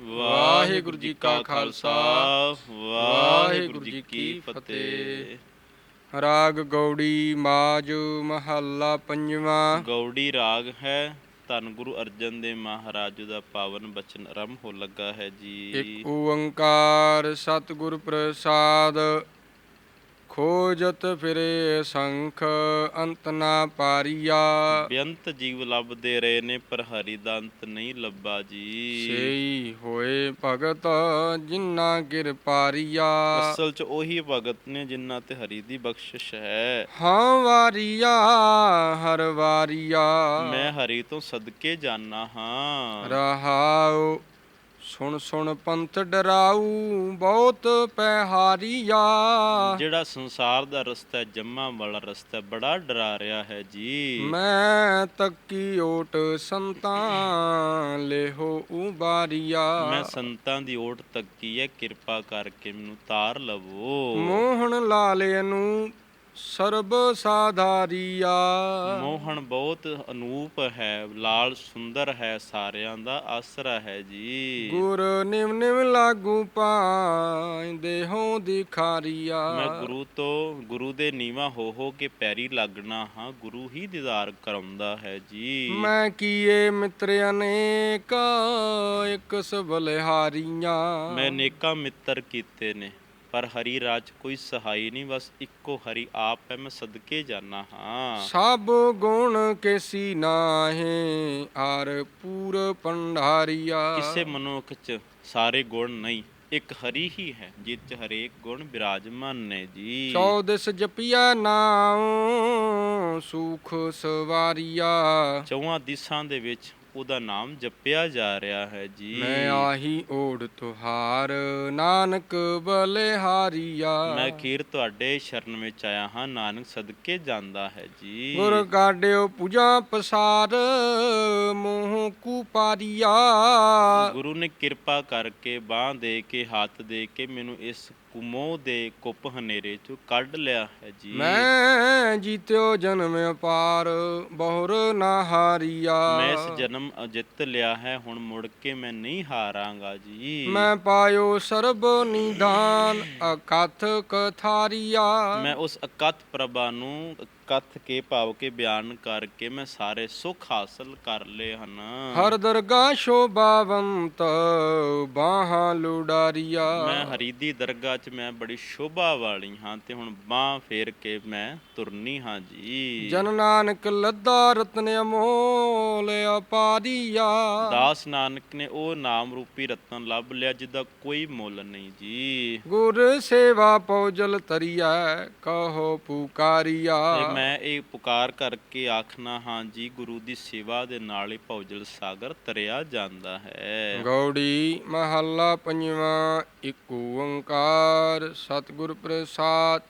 ਵਾਹਿਗੁਰੂ ਜੀ ਕਾ ਖਾਲਸਾ ਵਾਹਿਗੁਰੂ ਜੀ ਕੀ ਫਤਿਹ। ਰਾਗ ਗੌੜੀ ਮਾਜ ਮਹੱਲਾ ਪੰਜਵਾਂ। ਗੌੜੀ ਰਾਗ ਹੈ ਧੰਨ ਗੁਰੂ ਅਰਜਨ ਦੇਵ ਮਹਾਰਾਜ ਦਾ ਪਾਵਨ ਬਚਨ ਆਰੰਭ ਹੋ ਲੱਗਾ ਹੈ ਜੀ। ਇੱਕ ਓੰਕਾਰ ਸਤਿਗੁਰ ਪ੍ਰਸਾਦ ਖੋਜਤ ਫਿਰੇ ਸੰਖ ਅੰਤ ਨਾ ਪਾਰੀਆ। ਬੇਅੰਤ ਜੀਵ ਲੱਭਦੇ ਰਹੇ ਨੇ ਪਰ ਹਰੀ ਦਾ ਅੰਤ ਨਹੀਂ ਲੱਭਾ ਜੀ। ਸਈ ਹੋਏ ਭਗਤ ਜਿਨ੍ਹਾਂ ਕਿਰਪਾਰੀਆ ਅਸਲ 'ਚ ਉਹੀ ਭਗਤ ਨੇ ਜਿਨ੍ਹਾਂ ਤੇ ਹਰੀ ਦੀ ਬਖਸ਼ਿਸ਼ ਹੈ। ਹਾਂ ਵਾਰੀਆ ਹਰ ਵਾਰੀਆ। ਮੈਂ ਹਰੀ ਤੋਂ ਸਦਕੇ ਜਾਣਾ ਹਾਂ। ਰਹਾਉ ਸੁਣ ਸੁਣ ਪੰਥ ਡਰਾਊ ਬਹੁਤ ਪਹਿਹਾਰੀਆ ਜਿਹੜਾ ਸੰਸਾਰ ਦਾ ਰਸਤਾ ਜੰਮਾ ਵਾਲਾ ਰਸਤਾ ਬੜਾ ਡਰਾ ਰਿਹਾ ਹੈ ਜੀ। ਮੈਂ ਤੱਕੀ ਓਟ ਸੰਤਾਂ ਲੇਹੋ ਉਬਾਰੀਆ। ਮੈਂ ਸੰਤਾਂ ਦੀ ਓਟ ਤੱਕੀ ਹੈ ਕਿਰਪਾ ਕਰਕੇ ਮੈਨੂੰ ਤਾਰ ਲਵੋ। ਮੋਹਨ ਲਾਲੇ ਨੂੰ ਸਰਬ ਸਾਧਾਰੀਆ। ਮੋਹਨ ਬਹੁਤ ਅਨੂਪ ਹੈ ਲਾਲ ਸੁੰਦਰ ਹੈ ਸਾਰਿਆਂ ਦਾ ਆਸਰਾ ਹੈ ਜੀ। ਗੁਰ ਨਿਮ ਨਿਮ ਲਾਗੂ ਪਾਇੰਦੇ ਹੋ ਦਿਖਾਰੀਆ। ਮੈਂ ਗੁਰੂ ਤੋਂ ਗੁਰੂ ਦੇ ਨੀਵਾ ਹੋ ਹੋ ਕੇ ਪੈਰੀ ਲੱਗਣਾ ਹਾਂ ਗੁਰੂ ਹੀ ਦੀਦਾਰ ਕਰਾਉਂਦਾ ਹੈ ਜੀ। ਮੈਂ ਕੀਏ ਮਿੱਤਰ ਅਨੇਕ ਇੱਕ ਸਬਲਿਹਾਰੀਆਂ। ਮੈਂ ਨੇਕਾਂ ਮਿੱਤਰ ਕੀਤੇ ਨੇ। ਪਰ ਹਰੀ ਰਾਜ ਕੋਈ ਸਹਾਈ ਨਹੀਂ ਬਸ ਇੱਕੋ ਹਰੀ ਆਪ ਹੈ ਮੈਂ ਸਦਕੇ ਜਾਣਾ ਹਾਂ। ਸਭ ਗੁਣ ਕੇਸੀ ਨਾਹੇ ਆਰ ਪੂਰ ਪੰਡਾਰੀਆ ਕਿਸੇ ਮਨੁੱਖ 'ਚ ਸਾਰੇ ਗੁਣ ਨਹੀਂ ਇੱਕ ਹਰੀ ਹੀ ਹੈ ਜਿਸ 'ਚ ਹਰੇਕ ਗੁਣ ਬਿਰਾਜਮਾਨ ਨੇ ਜੀ। ਚੌਦਸ ਜਪਿਆ ਨਾਮ ਸੁਖ ਸਵਾਰੀਆ। ਚੌਹਾਂ ਦਿਸ਼ਾਂ ਦੇ ਵਿੱਚ ਉਹਦਾ ਨਾਮ ਜਪਿਆ ਜਾ ਰਿਹਾ ਹੈ ਜੀ। ਮੈਂ ਆਹੀ ਓੜ ਤੁਹਾਰ ਨਾਨਕ ਬਲਿਹਾਰੀਆ। ਮੈਂ ਖੀਰ ਤੁਹਾਡੇ ਸ਼ਰਨ ਵਿੱਚ ਆਇਆ ਹਾਂ ਨਾਨਕ ਸਦਕੇ ਜਾਂਦਾ ਹੈ ਜੀ। ਗੁਰ ਕਾਢਿਓ ਪੂਜਾ ਪਸਾਰ ਮੋਹ ਕੁਪਾਰੀਆ ਗੁਰੂ ਨੇ ਕਿਰਪਾ ਕਰਕੇ ਬਾਹ ਦੇ ਕੇ ਹੱਥ ਦੇ ਕੇ ਮੈਨੂੰ ਇਸ ਕੁਮੋਹ ਦੇ ਕੁੱਪ ਹਨੇਰੇ ਚੋਂ ਕੱਢ ਲਿਆ ਹੈ ਜੀ। ਮੈਂ ਜੀਤਿਓ ਜਨਮ ਅਪਾਰ ਬਹੁਰ ਨਾ ਹਾਰੀਆ। ਮੈਂ ਇਸ ਜਨਮ ਜਿੱਤ ਲਿਆ ਹੈ ਹੁਣ ਮੁੜ ਕੇ ਮੈਂ ਨਹੀਂ ਹਾਰਾਂਗਾ ਜੀ। ਮੈਂ ਪਾਇਓ ਸਰਬ ਨਿਦਾਨ ਅਕਥ ਕਥਾਰੀਆ ਮੈਂ ਉਸ ਅਕਥ ਪ੍ਰਭਾ ਨੂੰ ਕਥ ਕੇ ਭਾਵ ਕੇ ਬਿਆਨ ਕਰਕੇ ਮੈਂ ਸਾਰੇ ਸੁੱਖ ਹਾਸਲ ਕਰ ਲਏ ਹਨ। ਹਰ ਦਰਗਾ ਸ਼ੋਭਾਵੰਤ ਬਾਹਾਂ ਲੁਡਾਰੀਆ। ਮੈਂ ਹਰੀ ਦੀ ਦਰਗਾਹ 'ਚ ਮੈਂ ਬੜੀ ਸ਼ੋਭਾ ਵਾਲੀ ਹਾਂ ਤੇ ਹੁਣ ਬਾਹ ਫੇਰ ਕੇ ਮੈਂ ਤੁਰਨੀ ਹਾਂ ਜੀ। ਜਨ ਨਾਨਕ ਲੱਦਾ ਰਤਨ ਅਮੋਲ ਅਪਾਰੀਆ ਦਾਸ ਨਾਨਕ ਨੇ ਉਹ ਨਾਮ ਰੂਪੀ ਰਤਨ ਲੱਭ ਲਿਆ ਜਿਹਦਾ ਕੋਈ ਮੁੱਲ ਨਹੀਂ ਜੀ। ਗੁਰ ਸੇਵਾ ਪਉਜਲ ਤਰੀਆ ਕਹੋ ਪੁਕਾਰੀਆ। ਮੈਂ ਇਹ ਪੁਕਾਰ ਕਰਕੇ ਆਖਣਾ ਹਾਂ, ਜੀ ਗੁਰੂ ਦੀ ਸੇਵਾ ਦੇ ਨਾਲ ਹੀ ਭੌਜਲ ਸਾਗਰ ਤਰਿਆ ਜਾਂਦਾ ਹੈ। ਗੌੜੀ ਮਹੱਲਾ ਪੰਜਵਾਂ, ਇੱਕ ਓੰਕਾਰ, ਸਤਿਗੁਰ ਪ੍ਰਸਾਦ।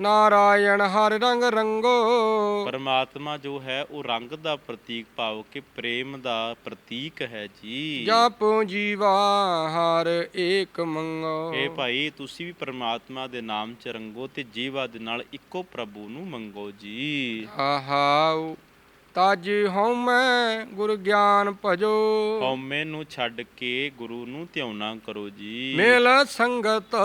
ਨਾਰਾਇਣ ਹਰ ਰੰਗ ਰੰਗੋ। ਪਰਮਾਤਮਾ ਜੋ ਹੈ ਉਹ ਰੰਗ ਦਾ ਪ੍ਰਤੀਕ ਭਾਵ ਕਿ ਪ੍ਰੇਮ ਦਾ ਪ੍ਰਤੀਕ ਹੈ ਜੀ। ਜਪ ਜੀਵਾ ਹਰ ਏਕ ਮੰਗੋ। ਇਹ ਭਾਈ ਤੁਸੀਂ ਵੀ ਪਰਮਾਤਮਾ ਦੇ ਨਾਮ ਚ ਰੰਗੋ ਤੇ ਜੀਵਾ ਦੇ ਨਾਲ ਇੱਕੋ ਪ੍ਰਭੂ ਨੂੰ ਮੰਗੋ ਜੀ। ਆਹਾਉ ਤਜ ਹਉਮੈ ਗੁਰ ਗਿਆਨ ਭਜੋ। ਹਉਮੈ ਨੂੰ ਛੱਡ ਕੇ ਗੁਰੂ ਨੂੰ ਧਿਆਉਣਾ ਕਰੋ ਜੀ। ਮੇਲ ਸੰਗਤ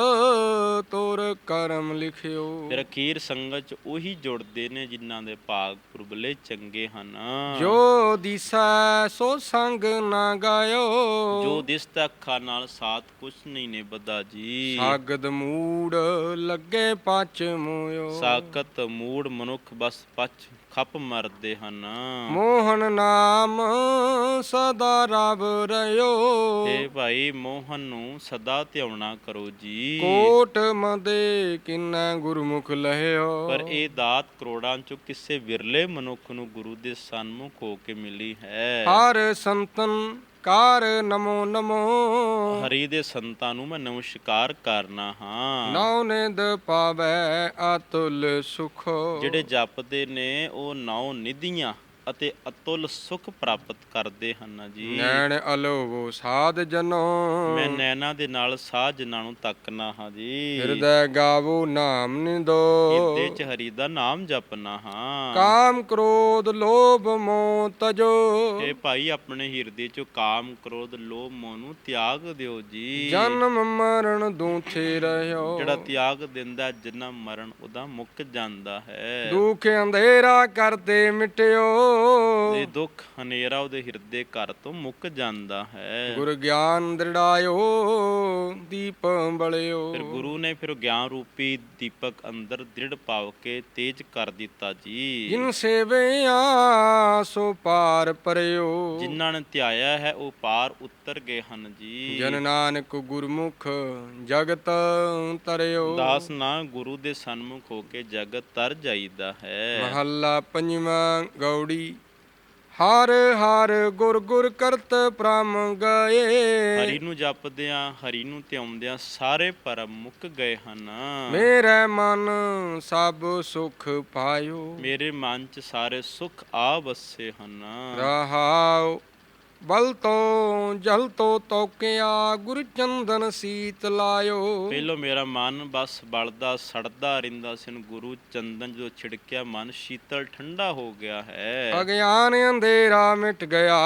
ਤੋਰ ਕਰਮ ਲਿਖਿਓ। ਫਿਰ ਅਖੀਰ ਸੰਗਤ ਚ ਉਹੀ ਜੁੜਦੇ ਨੇ ਜਿਨ੍ਹਾਂ ਦੇ ਭਾਗ ਪੁਰਬਲੇ ਚੰਗੇ ਹਨ। ਜੋ ਦਿਸੈ ਸੋ ਸੰਗ ਨਾ ਗਾਇਓ। ਜੋ ਦਿਸਦਾ ਅੱਖਾਂ ਨਾਲ ਸਾਥ ਕੁਛ ਨਹੀਂ ਨਿਭਦਾ ਜੀ। ਸਾਗਦ ਮੂੜ ਲੱਗੇ ਪਚ ਮੋਇਓ। ਸਾਕਤ ਮੂੜ ਮਨੁੱਖ ਬਸ ਪਛ ਖੱਪ ਮਰਦੇ ਹਨ। ਮੋਹਨ ਨਾਮ ਸਦਾ ਰਬ ਰਿਓ ਤੇ ਭਾਈ ਮੋਹਨ ਨੂੰ ਸਦਾ ਧਿਆਉਣਾ ਕਰੋ ਜੀ। ਕੋਟ ਮਦੇ ਕਿੰਨਾ ਗੁਰਮੁਖ ਲਹਿਓ। ਪਰ ਇਹ ਦਾਤ ਕਰੋੜਾਂ ਚੋਂ ਕਿਸੇ ਵਿਰਲੇ ਮਨੁੱਖ ਨੂੰ ਗੁਰੂ ਦੇ ਸਨਮੁਖ ਹੋ ਕੇ ਮਿਲੀ ਹੈ। ਹਰ ਸੰਤਨ ਕਾਰ ਨਮੋ ਨਮੋ। ਹਰੀ ਦੇ ਸੰਤਾਂ ਨੂੰ ਮੈਂ ਨਮਸਕਾਰ ਕਰਨਾ ਹਾਂ। ਨੌ ਨਿਦ ਪਾਵੈ ਅਤੁਲ ਸੁਖ। ਜਿਹੜੇ ਜਪਦੇ ਨੇ ਉਹ ਨੌ ਨਿਧੀਆਂ। ਅਤੇ ਅਤੁੱਲ ਸੁਖ ਪ੍ਰਾਪਤ ਕਰਦੇ ਹਨ ਜੀ। ਨੈਣ ਅਲੋਵੋ ਸਾਧ ਜਨੋ। ਮੈਂ ਨੈਣਾ ਦੇ ਨਾਲ ਸਾਜਨਾਂ ਨੂੰ ਤੱਕਣਾ ਹਾਂ ਜੀ। ਹਿਰਦੈ ਗਾਵੋ ਨਾਮ ਨਿਦੋ। ਹਿਰਦੇ ਚ ਹਰੀ ਦਾ ਨਾਮ ਜਪਣਾ ਹਾਂ। ਕਾਮ ਕ੍ਰੋਧ ਲੋਭ ਮੋਹ ਤਜੋ। ਇਹ ਭਾਈ ਆਪਣੇ ਹਿਰਦੇ ਚੋਂ ਕਾਮ ਕ੍ਰੋਧ ਲੋਭ ਮੋਹ ਨੂੰ ਤਿਆਗ ਦਿਓ ਜੀ। ਜਨਮ ਮਰਨ ਦੂਥੇ ਰਹਿਓ। ਜਿਹੜਾ ਤਿਆਗ ਦਿੰਦਾ ਜਨਮ ਮਰਨ ਉਹਦਾ ਮੁੱਕ ਜਾਂਦਾ ਹੈ। ਦੁਖ ਅੰਧੇਰਾ ਕਰਤੇ ਮਿਟਿਓ। ਇਹ ਦੁੱਖ ਹਨੇਰਾ ਉਹਦੇ ਹਿਰਦੇ ਘਰ ਤੋਂ ਮੁੱਕ ਜਾਂਦਾ ਹੈ। ਗੁਰ ਗਿਆਨ ਦ੍ਰਿੜਾਇਓ ਦੀਪ ਬਲਿਓ। ਫਿਰ ਗੁਰੂ ਨੇ ਫਿਰ ਗਿਆਨ ਰੂਪੀ ਦੀਪਕ ਅੰਦਰ ਦ੍ਰਿੜ ਪਾਵ ਕੇ ਤੇਜ ਕਰ ਦਿੱਤਾ ਜੀ। ਜਿਨ ਸੇਵਿਆ ਸੋ ਪਾਰ ਪਰਿਓ। ਜਿਨ੍ਹਾਂ ਨੇ ਧਿਆਇਆ ਹੈ ਉਹ ਪਾਰ ਉਤਰ ਗਏ ਹਨ ਜੀ। ਜਨ ਨਾਨਕ ਗੁਰਮੁਖ ਜਗਤ ਤਰਿਓ। ਦਾਸ ਨਾ ਗੁਰੂ ਦੇ ਸਨਮੁਖ ਹੋ ਕੇ ਜਗਤ ਤਰ ਜਾਈਦਾ ਹੈ। ਮਹੱਲਾ ਪੰਜਵਾਂ ਗੌੜੀ ਹਰ ਹਰ ਗੁਰ ਗੁਰ ਕਰਤ ਪ੍ਰਮ ਗਏ। ਹਰੀ ਨੂੰ ਜਪਦਿਆਂ ਹਰੀ ਨੂੰ ਧਿਆਉਂਦਿਆਂ ਸਾਰੇ ਪਰਮ ਮੁੱਕ ਗਏ ਹਨ। ਮੇਰੇ ਮਨ ਸਭ ਸੁਖ ਪਾਇਓ। ਮੇਰੇ ਮਨ ਚ ਸਾਰੇ ਸੁਖ ਆ ਵਸੇ ਹਨ। ਰਹਾਉ ਬਲ ਤੋਂ ਜਲ ਤੋਂ ਤੋਕਿਆ ਗੁਰ ਚੰਦਨ ਸੀਤ ਲਾਇਓ। ਪਹਿਲੋ ਮੇਰਾ ਮਨ ਬਸ ਬਲਦਾ ਸੜਦਾ ਰਹਿੰਦਾ ਸੀ ਹੁਣ ਗੁਰੂ ਚੰਦਨ ਜਦੋਂ ਛਿੜਕਿਆ ਮਨ ਸ਼ੀਤਲ ਠੰਡਾ ਹੋ ਗਿਆ ਹੈ। ਅਗਿਆਨ ਅੰਧੇਰਾ ਮਿਟ ਗਿਆ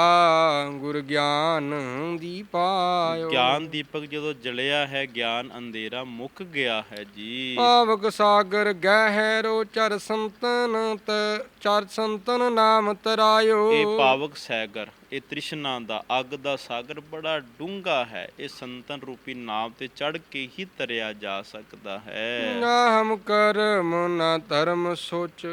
ਗੁਰ ਗਿਆਨ ਦੀਪਾਇਓ ਗਿਆਨ ਦੀਪਕ ਜਦੋਂ ਜਲਿਆ ਹੈ ਗਿਆਨ ਅੰਧੇਰਾ ਮੁੱਕ ਗਿਆ ਹੈ ਜੀ। ਪਾਵਕ ਸਾਗਰ ਗਹਿਰੋ ਚਰ ਸੰਤਨ ਤ ਚਰ ਸੰਤਨ ਨਾਮ ਤਰਾਇਓ। ਇਹ ਪਾਵਕ ਸਾਗਰ ਇਹ ਤ੍ਰਿਸ਼ਨਾ ਦਾ ਅੱਗ ਦਾ ਸਾਗਰ ਬੜਾ ਡੂੰਘਾ ਹੈ। ਇਹ ਸੰਤਨ ਰੂਪੀ ਨਾਮ ਤੇ ਚੜ ਕੇ ਹੀ ਤਰਿਆ ਜਾ ਸਕਦਾ ਹੈ। ਨਾ ਹਮ ਕਰਮ ਨਾ ਧਰਮ ਸੋਚ।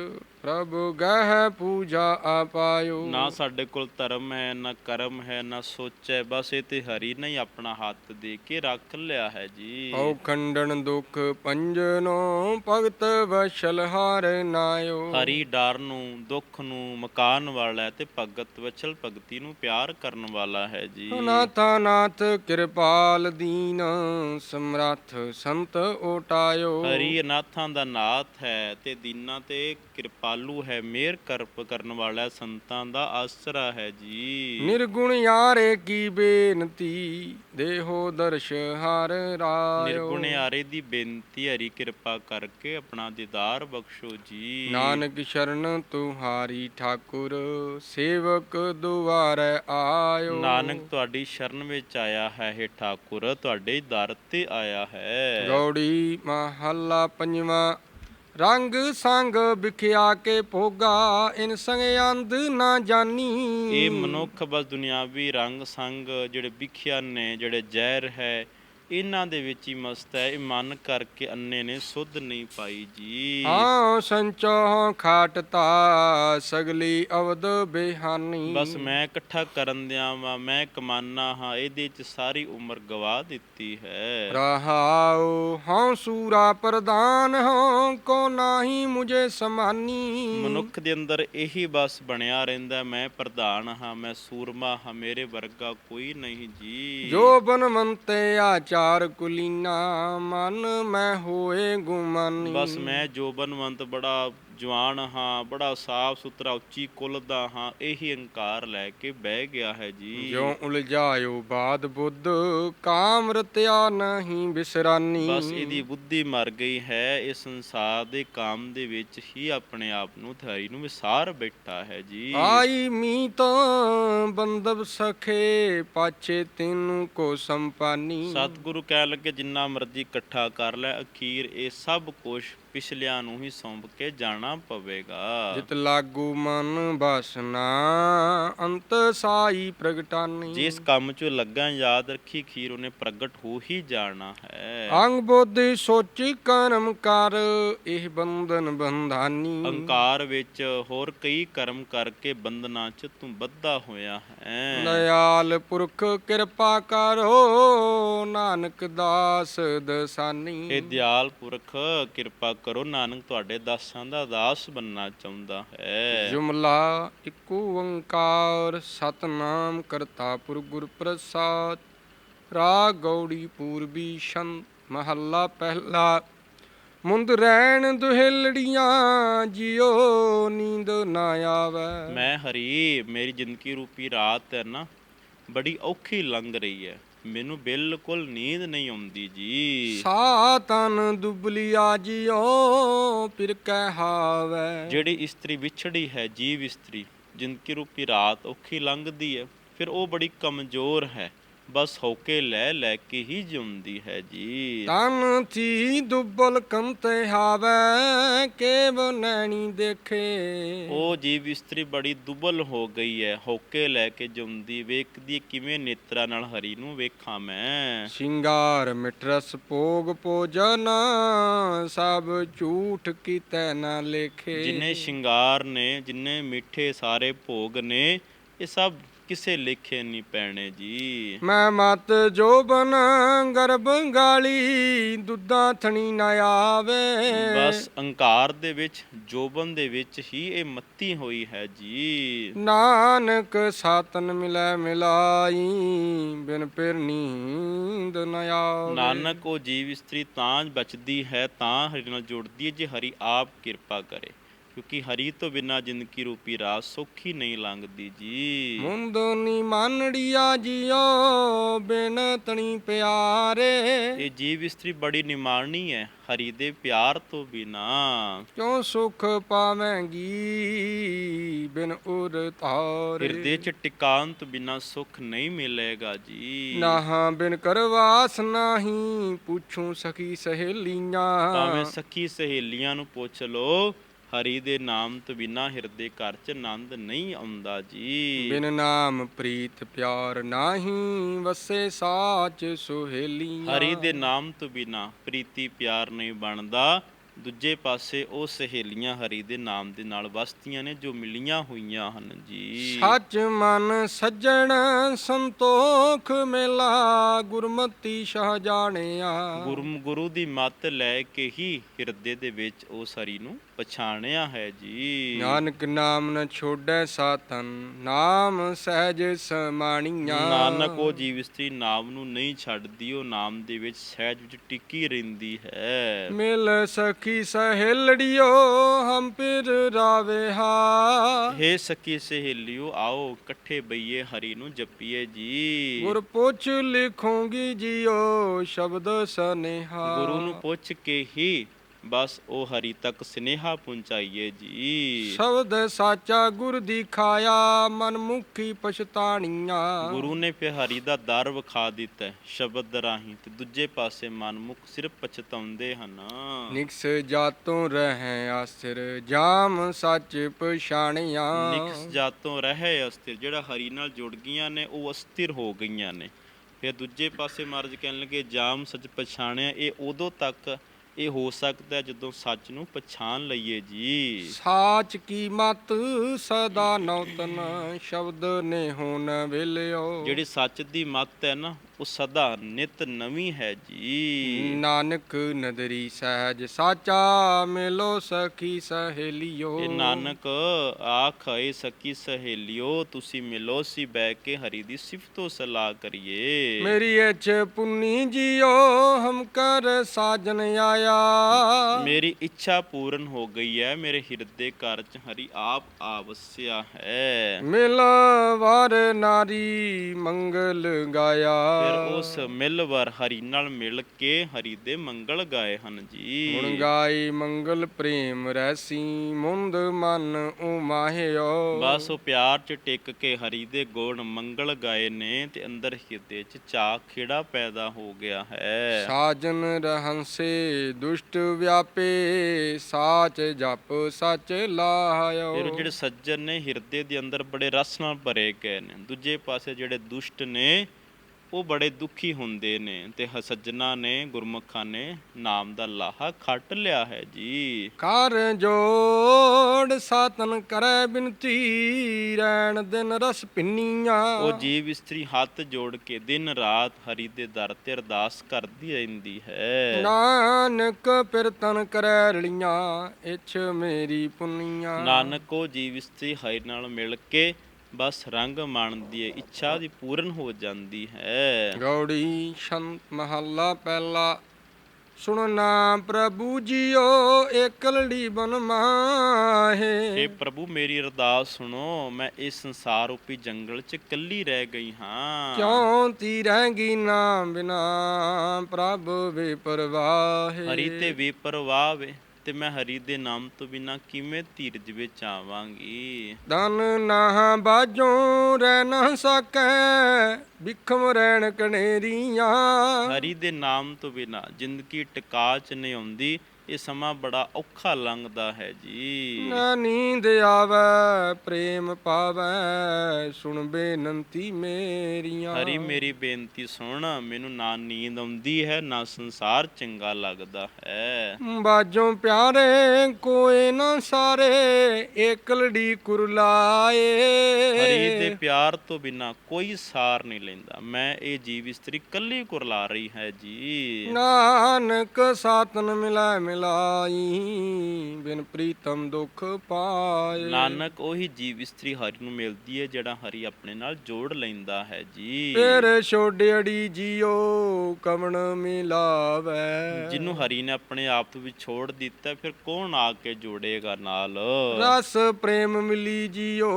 ਪ੍ਰਭ ਗਹਿ ਪੂਜਾ ਆਪਾਇਓ। ਨਾ ਸਾਡੇ ਕੋਲ ਧਰਮ ਹੈ ਨਾ ਕਰਮ ਹੈ ਨਾ ਸੋਚ ਹੈ ਬਸ ਇਹ ਤੇ ਹਰੀ ਨੇ ਆਪਣਾ ਹੱਥ ਦੇ ਕੇ ਰੱਖ ਲਿਆ ਹੈ ਜੀ। ਹਉ ਖੰਡਨ ਦੁਖ ਪੰਜਨੋ ਭਗਤ ਵਸ਼ਲ ਹਾਰ ਨਾਇਓ। ਹਰੀ ਡਰ ਨੂੰ ਦੁੱਖ ਨੂੰ ਮਕਾਨ ਵਾਲਾ ਤੇ ਭਗਤ ਵਚਲ ਭਗਤੀ ਨੂੰ ਪਿਆਰ ਕਰਨ ਵਾਲਾ ਹੈ ਜੀ। ਨਾਥਾ ਨਾਥ ਕਿਰਪਾਲ ਦੀਨ ਸਮਰੱਥ ਸੰਤ ਓਟਾਇਓ। ਹਰੀ ਅਨਾਥਾਂ ਦਾ ਨਾਥ ਹੈ ਤੇ ਦੀਨਾਂ ਤੇ ਕਿਰਪਾਲੂ ਹੈ ਮਿਹਰ ਕਰਪ ਕਰਨ ਵਾਲਾ ਸੰਤਾਂ ਦਾ ਆਸਰਾ ਹੈ ਜੀ। ਨਿਰਗੁਣ ਯਾਰੇ ਕੀ ਬੇਨਤੀ ਦੇਹੋ ਦਰਸ਼ ਹਰ ਰਾਇਓ। ਨਿਰਗੁਣ ਯਾਰੇ ਦੀ ਬੇਨਤੀ ਹਰੀ ਕਿਰਪਾ ਕਰਕੇ ਆਪਣਾ ਦੀਦਾਰ ਬਖਸ਼ੋ ਜੀ। ਨਾਨਕ ਸ਼ਰਨ ਤੁਹਾਰੀ ਠਾਕੁਰ ਸੇਵਕ ਦੁਆਰੈ ਆਇਓ। ਨਾਨਕ ਤੁਹਾਡੀ ਸ਼ਰਨ ਵਿੱਚ ਆਇਆ ਹੈ ਹੇ ਠਾਕੁਰ ਤੁਹਾਡੇ ਦਰ ਤੇ ਆਇਆ ਹੈ। ਗੌੜੀ ਮਹੱਲਾ ਪੰਜਵਾਂ ਰੰਗ ਸੰਗ ਵਿਖਿਆ ਕੇ ਭੋਗਾ, ਇਨ ਸੰਗ ਅੰਧ ਨਾ ਜਾਨੀ। ਇਹ ਮਨੁੱਖ ਬਸ ਦੁਨਿਆਵੀ ਰੰਗ ਸੰਗ ਜਿਹੜੇ ਵਿਖਿਆ ਨੇ, ਜਿਹੜੇ ਜ਼ਹਿਰ ਹੈ ਇਹਨਾਂ ਦੇ ਵਿੱਚ ਹੀ ਮਸਤ ਹੈ ਇਹ ਮਨ ਕਰਕੇ ਅੰਨੇ ਨੇ ਸੁੱਧ ਨਹੀਂ ਪਾਈ ਜੀ। ਹਾਂ ਸੰਚੋ ਖਾਟਤਾ ਸਗਲੀ ਅਵਦ ਬਿਹਾਨੀ। ਬਸ ਮੈਂ ਇਕੱਠਾ ਕਰਨ ਦਿਆਂ ਵਾਂ ਮੈਂ ਕਮਾਨਾ ਹਾਂ ਇਹਦੇ ਚ ਸਾਰੀ ਉਮਰ ਗਵਾ ਦਿੱਤੀ ਹੈ। ਰਹਾਉ ਹਾਂ ਸੂਰਾ ਪ੍ਰਦਾਨ ਹਾਂ ਕੋ ਨਾਹੀ ਮੁਝੇ ਸਮਾਨੀ। ਮਨੁੱਖ ਦੇ ਅੰਦਰ ਇਹੀ ਬਸ ਬਣਿਆ ਰਹਿੰਦਾ ਮੈਂ ਪ੍ਰਧਾਨ ਹਾਂ ਮੈਂ ਸੂਰਮਾ ਹਾਂ ਮੇਰੇ ਵਰਗਾ ਕੋਈ ਨਹੀਂ ਜੀ। ਜੋ ਬਨਵੰਤੇ ਆਚਾਰ ਕੁਲੀਨਾ ਮਨ ਮੈਂ ਹੋਏ ਗੁਮਾਨੀ ਬਸ ਮੈਂ ਜੋਬਨਵੰਤ ਬੜਾ ਜਵਾਨ ਹਾਂ ਬੜਾ ਸਾਫ਼ ਸੁਥਰਾ ਉੱਚੀ ਕੁੱਲ ਦਾ ਹਾਂ ਇਹੀ ਹੰਕਾਰ ਲੈ ਕੇ ਬਹਿ ਗਿਆ ਹੈ ਜੀ। ਜੋ ਉਲਝਾਇਓ ਬਾਦ ਬੁੱਧ ਕਾਮ ਰਤਿਆ ਨਹੀਂ ਬਿਸਰਾਨੀ। ਬਸ ਇਹਦੀ ਬੁੱਧੀ ਮਰ ਗਈ ਹੈ ਇਸ ਸੰਸਾਰ ਦੇ ਕਾਮ ਦੇ ਵਿੱਚ ਹੀ ਆਪਣੇ ਆਪ ਨੂੰ ਥਾਰੀ ਨੂੰ ਵਿਸਾਰ ਬੈਠਾ ਹੈ ਜੀ। ਆਈ ਮੀਤ ਬੰਦਬ ਸਖੇ ਪਾਛੇ ਤੈਨੂੰ ਕੋ ਸੰਪਾਨੀ। ਸਤਿਗੁਰੂ ਕਹਿਣ ਲੱਗੇ ਜਿੰਨਾ ਮਰਜ਼ੀ ਇਕੱਠਾ ਕਰ ਲੈ ਅਖੀਰ ਇਹ ਸਭ ਕੁਝ ਪਿਛਲਿਆਂ ਨੂੰ ਹੀ ਸੌਂਪ ਕੇ ਜਾਣਾ ਪਵੇਗਾ। ਜਿਤ ਲਾਗੂ ਮਨ ਬਸਨਾ ਅੰਤ ਸਾਈ ਪ੍ਰਗਟਾਨੀ। ਜਿਸ ਕੰਮ 'ਚ ਲੱਗਾ ਯਾਦ ਰੱਖੀ ਖੀਰ ਉਹਨੇ ਪ੍ਰਗਟ ਹੋ ਹੀ ਜਾਣਾ ਹੈ। ਅੰਗ ਬੋਧੀ ਸੋਚੀ ਕਰਮ ਕਰ ਇਹ ਬੰਧਨ ਬੰਧਾਨੀ। ਅਹੰਕਾਰ ਵਿੱਚ ਹੋਰ ਕਈ ਕਰਮ ਕਰਕੇ ਬੰਧਨਾਂ 'ਚ ਤੂੰ ਬੱਧਾ ਹੋਇਆ ਹੈ। ਦਇਆਲ ਪੁਰਖ ਕਿਰਪਾ ਕਰੋ ਨਾਨਕ ਦਾਸ ਦਸਾਨੀ। ਇਹ ਦਿਆਲ ਪੁਰਖ ਕਿਰਪਾ ਕਰੋ ਨਾਨਕ ਤੁਹਾਡੇ ਦਾਸਾਂ ਦਾ ਦਾਸ ਬੰਨਣਾ ਚਾਹੁੰਦਾ ਹੈ। ਜੁਮਲਾ ਇੱਕੋ ਓੰਕਾਰ ਸਤਨਾਮ ਕਰਤਾ ਪੁਰ ਗੁਰ ਪ੍ਰਸਾਦ। ਰਾਗ ਗੌੜੀ ਪੂਰਬੀ ਛੰਦ ਮਹੱਲਾ ਪਹਿਲਾ। ਮੁੰਦ ਰਹਿਣ ਦੁਹੇਲੜੀਆਂ ਜਿਉ ਨੀਂਦ ਨਾ ਆਵੇ। ਮੈਂ ਹਰੀ ਮੇਰੀ ਜ਼ਿੰਦਗੀ ਰੂਪੀ ਰਾਤ ਹੈ ਨਾ ਬੜੀ ਔਖੀ ਲੰਘ ਰਹੀ ਹੈ। ਮੈਨੂੰ ਬਿਲਕੁਲ ਨੀਂਦ ਨਹੀਂ ਆਉਂਦੀ ਜੀ। ਸਾਤਨ ਦੁਬਲੀਆ ਜਿਉ ਫਿਰ ਕਹਿ ਹਾਵੇ। ਜਿਹੜੀ ਇਸਤਰੀ ਵਿਛੜੀ ਹੈ ਜੀਵ ਇਸਤਰੀ ਜ਼ਿੰਦਗੀ ਰੂਪੀ ਰਾਤ ਔਖੀ ਲੰਘਦੀ ਹੈ ਫਿਰ ਉਹ ਬੜੀ ਕਮਜ਼ੋਰ ਹੈ। ਬਸ ਹੌਕੇ ਲੈ ਲੈ ਕੇ ਹੀ ਜਿਉਂਦੀ ਹੈ ਜੀ। ਤਨ ਥੀ ਦੁਬਲ ਕੰਤੇ ਹਾਵੇ ਕੇਵ ਨੈਣੀ ਦੇਖੇ। ਉਹ ਜੀਵ ਇਸਤਰੀ ਬੜੀ ਦੁਬਲ ਹੋ ਗਈ ਹੈ ਹੌਕੇ ਲੈ ਕੇ ਜਿਉਂਦੀ। ਵੇਖਦੀ ਕਿਵੇਂ ਨੇਤਰਾਂ ਨਾਲ ਹਰੀ ਨੂੰ ਵੇਖਾਂ ਮੈਂ। ਸ਼ਿੰਗਾਰ ਮਿਟਰਸ ਭੋਗ ਭੋਜਨ ਸਭ ਝੂਠ ਕੀਤੇ ਨਾ ਲੇਖੇ। ਜਿੰਨੇ ਸ਼ਿੰਗਾਰ ਨੇ ਜਿੰਨੇ ਮਿੱਠੇ ਸਾਰੇ ਭੋਗ ਨੇ ਇਹ ਸਭ ਕਿਸੇ ਲਿਖੇ ਨਹੀਂ ਪੈਣੇ ਜੀ। ਮੈਂ ਮਤ ਜੋਬਨ ਗਰਭ ਗਾਲੀ ਦੁੱਧਾਂ ਥਣੀ ਨਾ ਆਵੇ। ਬਸ ਅਹੰਕਾਰ ਦੇ ਵਿੱਚ ਜੋਬਨ ਦੇ ਵਿੱਚ ਹੀ ਇਹ ਮੱਤੀ ਹੋਈ ਹੈ ਜੀ। ਨਾਨਕ ਸਾਤਨ ਮਿਲੈ ਮਿਲਾਈ ਬਿਨ ਪਿਰ ਨੀਂਦ ਨ ਆਵੇ। ਨਾਨਕ ਉਹ ਜੀਵ ਇਸਤਰੀ ਤਾਂ ਬਚਦੀ ਹੈ ਤਾਂ ਹਰੀ ਨਾਲ ਜੁੜਦੀ ਹੈ ਜੇ ਹਰੀ ਆਪ ਕਿਰਪਾ ਕਰੇ। ਕਿਉਂਕਿ ਹਰੀ ਤੋਂ ਬਿਨਾ ਜ਼ਿੰਦਗੀ ਰੂਪੀ ਰਾਤ ਸੌਖੀ ਨਹੀਂ ਲੰਘਦੀ ਜੀ। ਮੁੰਦ ਨੀ ਮਾਨੜੀਆ ਜਿਉ ਬਿਨ ਤਣੀ ਪਿਆਰੇ। ਇਹ ਜੀਵ ਇਸਤਰੀ ਬੜੀ ਨਿਮਾਣੀ ਹੈ ਹਰੀ ਦੇ ਪਿਆਰ ਤੋਂ ਬਿਨਾ। ਕਿਉ ਸੁਖ ਪਾਵੇਂਗੀ ਬਿਨ ਉਰ ਤਾਰੇ ਹਿਰਦੇ ਚ ਟਿਕਾਣ ਤੋਂ ਬਿਨਾ ਸੁਖ ਨਹੀਂ ਮਿਲੇਗਾ ਜੀ। ਨਾਹਾਂ ਬਿਨ ਕਰਵਾਸ ਨਾਹੀ ਪੁੱਛੂ ਸਖੀ ਸਹੇਲੀਆਂ। ਭਾਵੇਂ ਸਖੀ ਸਹੇਲੀਆਂ ਨੂੰ ਪੁੱਛ ਲੋ ਹਰੀ ਦੇ ਨਾਮ ਤੋਂ ਬਿਨਾ ਹਿਰਦੇ ਘਰ ਚ ਆਨੰਦ ਨਹੀਂ ਆਉਂਦਾ ਜੀ। ਬਿਨ ਨਾਮ ਪ੍ਰੀਤ ਪਿਆਰ ਨਾਹੀ ਵਸੇ ਸਾਚ ਸੁਹੇਲੀਆਂ। ਹਰੀ ਦੇ ਨਾਮ ਤੋਂ ਬਿਨਾ ਪ੍ਰੀਤੀ ਪਿਆਰ ਨਹੀਂ ਬਣਦਾ। ਦੂਜੇ ਪਾਸੇ ਉਹ ਸਹੇਲੀਆਂ ਹਰੀ ਦੇ ਨਾਮ ਦੇ ਨਾਲ ਵਸਦੀਆਂ ਨੇ ਜੋ ਮਿਲੀਆਂ ਹੋਈਆਂ ਹਨ ਜੀ। ਸੱਚ ਮਨ ਸੱਜਣ ਸੰਤੋਖ ਮੇਲਾ ਗੁਰਮਤੀ ਸ਼ah ਜਾਣਿਆ ਗੁਰੂ ਗੁਰੂ ਦੀ ਮੱਤ ਲੈ ਕੇ ਹੀ ਹਿਰਦੇ ਦੇ ਵਿੱਚ ਉਸ ਹਰੀ ਨੂੰ ਪਛਾਣਿਆ ਹੈ ਜੀ। ਨਾਨਕ ਨਾਮ ਨ ਛੋੜੈ ਸਾਤਨ ਨਾਮ ਸਹਿਜ ਸਮਾਣੀਆਂ। ਨਾਨਕ ਉਹ ਜੀਵ ਇਸਤਰੀ ਨਾਮ ਨੂੰ ਨਹੀਂ ਛੱਡਦੀ ਉਹ ਨਾਮ ਦੇ ਵਿੱਚ ਸਹਿਜ ਵਿੱਚ ਟਿੱਕੀ ਰਹਿੰਦੀ ਹੈ। ਮਿਲ ਸਖੀ ਸਹੇਲੜਿਓ ਹਮ ਪਿਰ ਰਾਵੇ ਹਾ। ਹੇ ਸਕੀ ਸਹੇਲਿਓ ਆਓ ਇਕੱਠੇ ਬਈਏ ਹਰੀ ਨੂੰ ਜਪੀਏ ਜੀ। ਗੁਰ ਪੁੱਛ ਲਿਖੋਗੀ ਜਿਓ ਸ਼ਬਦ ਸਨੇਹਾ। ਗੁਰੂ ਨੂੰ ਪੁੱਛ ਕੇ ਹੀ ਬਸ ਉਹ ਹਰੀ ਤੱਕ ਸਨੇਹਾ ਪਹੁੰਚਾਈਏ ਜੀ। ਸ਼ਬਦ ਸਾਚਾ ਗੁਰ ਦਿਖਾਇਆ ਮਨ ਮੁਖੀ ਪਛਤਾਣੀਆਂ। ਗੁਰੂ ਨੇ ਫਿਰ ਹਰੀ ਦਾ ਦਰ ਵਿਖਾ ਦਿੱਤਾ ਹੈ, ਸ਼ਬਦ ਰਾਹੀਂ ਤੇ ਦੂਜੇ ਪਾਸੇ ਮਨਮੁਖ ਸਿਰਫ ਪਛਤਾਉਂਦੇ ਹਨ। ਨਿਕਸ ਜਾਤੋਂ ਰਹਿ ਆਸਰ ਜਾਮ ਸੱਚ ਪਛਾਣਿਆ। ਨਿਕਸ ਜਾਤੋਂ ਰਹੇ ਅਸਥਿਰ ਜਿਹੜਾ ਹਰੀ ਨਾਲ ਜੁੜ ਗਈਆਂ ਨੇ ਉਹ ਅਸਥਿਰ ਹੋ ਗਈਆਂ ਨੇ। ਫਿਰ ਦੂਜੇ ਪਾਸੇ ਮਹਾਰਾਜ ਕਹਿਣ ਲੱਗੇ ਜਾਮ ਸੱਚ ਪਛਾਣਿਆ ਇਹ ਉਦੋਂ ਤੱਕ ਇਹ ਹੋ ਸਕਦਾ ਜਦੋਂ ਸੱਚ ਨੂੰ ਪਛਾਣ ਲਈਏ ਜੀ। ਸਾਚ ਕੀ ਮਤ? ਸਦਾ ਨੌਤਨ ਸ਼ਬਦ ਨੇ ਹੋਣ ਵੇਲਿਓ। ਜਿਹੜੀ ਸੱਚ ਦੀ ਮੱਤ ਹੈ ਨਾ ਉਹ ਸਦਾ ਨਿਤ ਨਵੀਂ ਹੈ ਜੀ। ਨਾਨਕ ਨਦਰੀ ਸਹਿਜ ਸਾਚਾ ਮਿਲੋ ਸਖੀ ਸਹੇਲਿਓ। ਇਹ ਨਾਨਕ ਆਖ ਏ ਸਕੀ ਸਹੇਲਿਓ ਤੁਸੀਂ ਮਿਲੋ ਸੀ ਬੈ ਕੇ ਹਰੀ ਦੀ ਸਿਫਤੋ ਸਲਾਹ ਕਰੀਏ। ਮੇਰੀ ਇਛ ਪੁੰਨੀ ਜਿਓ ਹਮ ਕਰ ਸਾਜਨ ਆਇਆ। ਮੇਰੀ ਇੱਛਾ ਪੂਰਨ ਹੋ ਗਈ ਹੈ ਮੇਰੇ ਹਿਰਦੇ ਘਰ ਚ ਹਰੀ ਆਪ ਆਵਸਿਆ ਹੈ। ਮਿਲ ਵਰ ਨਾਰੀ ਮੰਗਲ ਗਾਇਆ। ਫਿਰ ਉਸ ਮਿਲਵਰ ਹਰੀ ਨਾਲ ਮਿਲ ਕੇ ਹਰੀ ਦੇ ਮੰਗਲ ਗਾਏ ਹਨ ਜੀ। ਗੁਣ ਗਾਈ ਮੰਗਲ ਪ੍ਰੇਮ ਰੈਸੀ ਮੁੰਦ ਮਨ ਉਮਾਹਿਓ। ਬਸ ਉਹ ਪਿਆਰ ਚ ਟਿਕ ਕੇ ਹਰੀ ਦੇ ਗੁਣ ਮੰਗਲ ਗਾਏ ਨੇ ਤੇ ਅੰਦਰ ਹਿਰਦੇ ਚ ਚਾਹ ਖੇੜਾ ਪੈਦਾ ਹੋ ਗਿਆ ਹੈ। ਸਾਜਨ ਰਹੰਸੇ ਦੁਸ਼ਟ ਵਿਆਪੇ ਸਾਚ ਜਪ ਸਚ ਲਾਹਿਓ। ਫਿਰ ਉਹ ਜਿਹੜੇ ਸੱਜਣ ਨੇ ਹਿਰਦੇ ਦੇ ਅੰਦਰ ਬੜੇ ਰਸ ਨਾਲ ਭਰੇ ਗਏ ਨੇ। ਦੂਜੇ ਪਾਸੇ ਜਿਹੜੇ ਦੁਸ਼ਟ ਨੇ ਉਹ ਬੜੇ ਦੁਖੀ ਹੁੰਦੇ ਨੇ ਤੇ ਸੱਜਣਾ ਨੇ ਗੁਰਮੁਖਾਂ ਨੇ ਨਾਮ ਦਾ ਲਾਹਾ ਖੱਟ ਲਿਆ ਹੈ ਜੀ। ਕਰ ਜੋੜ ਸਾਤਨ ਕਰੈ ਬਿਨਤੀ ਰੈਣ ਦਿਨ ਰਸ ਪਿੰਨੀਆਂ ਉਹ ਜੀਵ ਇਸਤਰੀ ਹੱਥ ਜੋੜ ਕੇ ਦਿਨ ਰਾਤ ਹਰੀ ਦੇ ਦਰ ਤੇ ਅਰਦਾਸ ਕਰਦੀ ਰਹਿੰਦੀ ਹੈ। ਨਾਨਕ ਪਿਰਤਨ ਕਰੈ ਰਲੀਆਂ ਇਛ ਮੇਰੀ ਪੁੰਨੀਆਂ। ਨਾਨਕ ਉਹ ਜੀਵ ਇਸਤਰੀ ਹਰੀ ਨਾਲ ਮਿਲ ਕੇ ਬਸ ਰੰਗ ਮਾਣਦੀ ਹੈ ਇੱਛਾ ਦੀ ਪੂਰਨ ਹੋ ਜਾਂਦੀ ਹੈ। ਗੌੜੀ ਸ਼ੰਤ ਮਹੱਲਾ ਪਹਿਲਾ ਸੁਣ ਨਾ ਪ੍ਰਭੂ ਜੀਓ ਏਕਲੜੀ ਬਨ ਮਾਹੇ। ਏ ਪ੍ਰਭੂ ਮੇਰੀ ਅਰਦਾਸ ਸੁਣੋ ਮੈਂ ਇਸ ਸੰਸਾਰ ਰੂਪੀ ਜੰਗਲ 'ਚ ਇਕੱਲੀ ਰਹਿ ਗਈ ਹਾਂ। ਕਿਉਂ ਤੀ ਰਹੇਗੀ ਨਾ ਬਿਨਾ ਪ੍ਰਭ ਵੇ ਪਰਵਾਹੇ? ਹਰੀ ਤੇ ਬੇਪਰਵਾਹ ਵੇ। ਤੇ ਮੈਂ ਹਰੀ ਦੇ ਨਾਮ ਤੋਂ ਬਿਨਾ ਕਿਵੇਂ ਧੀਰਜ ਵਿੱਚ ਆਵਾਂਗੀ? ਦਨ ਨਾ ਬਾਜੋਂ ਰਹਿ ਨਾ ਸਕੈ ਵਿਖਮ ਰਹਿਣ ਕਣੇਰੀਆਂ ਹਰੀ ਦੇ ਨਾਮ ਤੋਂ ਬਿਨਾ ਜ਼ਿੰਦਗੀ ਟਿਕਾ ਚ ਨਹੀਂ ਆਉਂਦੀ। ਇਹ ਸਮਾਂ ਬੜਾ ਔਖਾ ਲੰਘਦਾ ਹੈ ਜੀ। ਨਾ ਨੀਂਦ ਆਵੈ ਪ੍ਰੇਮ ਪਾਵੈ ਸੁਣ ਬੇਨੰਤੀ ਮੇਰੀਆਂ। ਹਰੀ ਮੇਰੀ ਬੇਨਤੀ ਸੁਣ ਮੈਨੂੰ ਨਾ ਨੀਂਦ ਆਉਂਦੀ ਹੈ ਨਾ ਸੰਸਾਰ ਚੰਗਾ ਲੱਗਦਾ ਹੈ। ਬਾਜੋਂ ਪਿਆਰੇ ਕੋਏ ਨਾ ਸਾਰੇ ਏਕਲੜੀ ਕੁਰਲਾਏ ਹਰੀ ਦੇ ਪਿਆਰ ਤੋਂ ਬਿਨਾ ਕੋਈ ਸਾਰ ਨਹੀਂ ਲੈਂਦਾ। ਮੈਂ ਇਹ ਜੀਵ ਇਸਤਰੀ ਕੱਲੀ ਕੁਰਲਾ ਰਹੀ ਹੈ ਜੀ। ਨਾਨਕ ਸਾਤਨ ਮਿਲਾਇ ਮਿਲਾਈ ਬਿਨ ਪ੍ਰੀਤਮ ਦੁਖ ਪਾਏ। ਨਾਨਕ ਉਹੀ ਜੀਵ ਇਸਤਰੀ ਹਰੀ ਨੂੰ ਮਿਲਦੀ ਹੈ ਜਿਹੜਾ ਹਰੀ ਆਪਣੇ ਨਾਲ ਜੋੜ ਲੈਂਦਾ ਹੈ ਜੀ। ਫਿਰ ਛੋੜਿਆੜੀ ਜੀਓ ਕਵਣ ਮਿਲਾਵੈ। ਜਿਹਨੂੰ ਹਰੀ ਨੇ ਆਪਣੇ ਆਪ ਤੋਂ ਵਿਛੋੜ ਦਿੱਤਾ ਫਿਰ ਕੌਣ ਆ ਕੇ ਜੋੜੇਗਾ ਨਾਲ? ਰਸ ਪ੍ਰੇਮ ਮਿਲੀ ਜੀਓ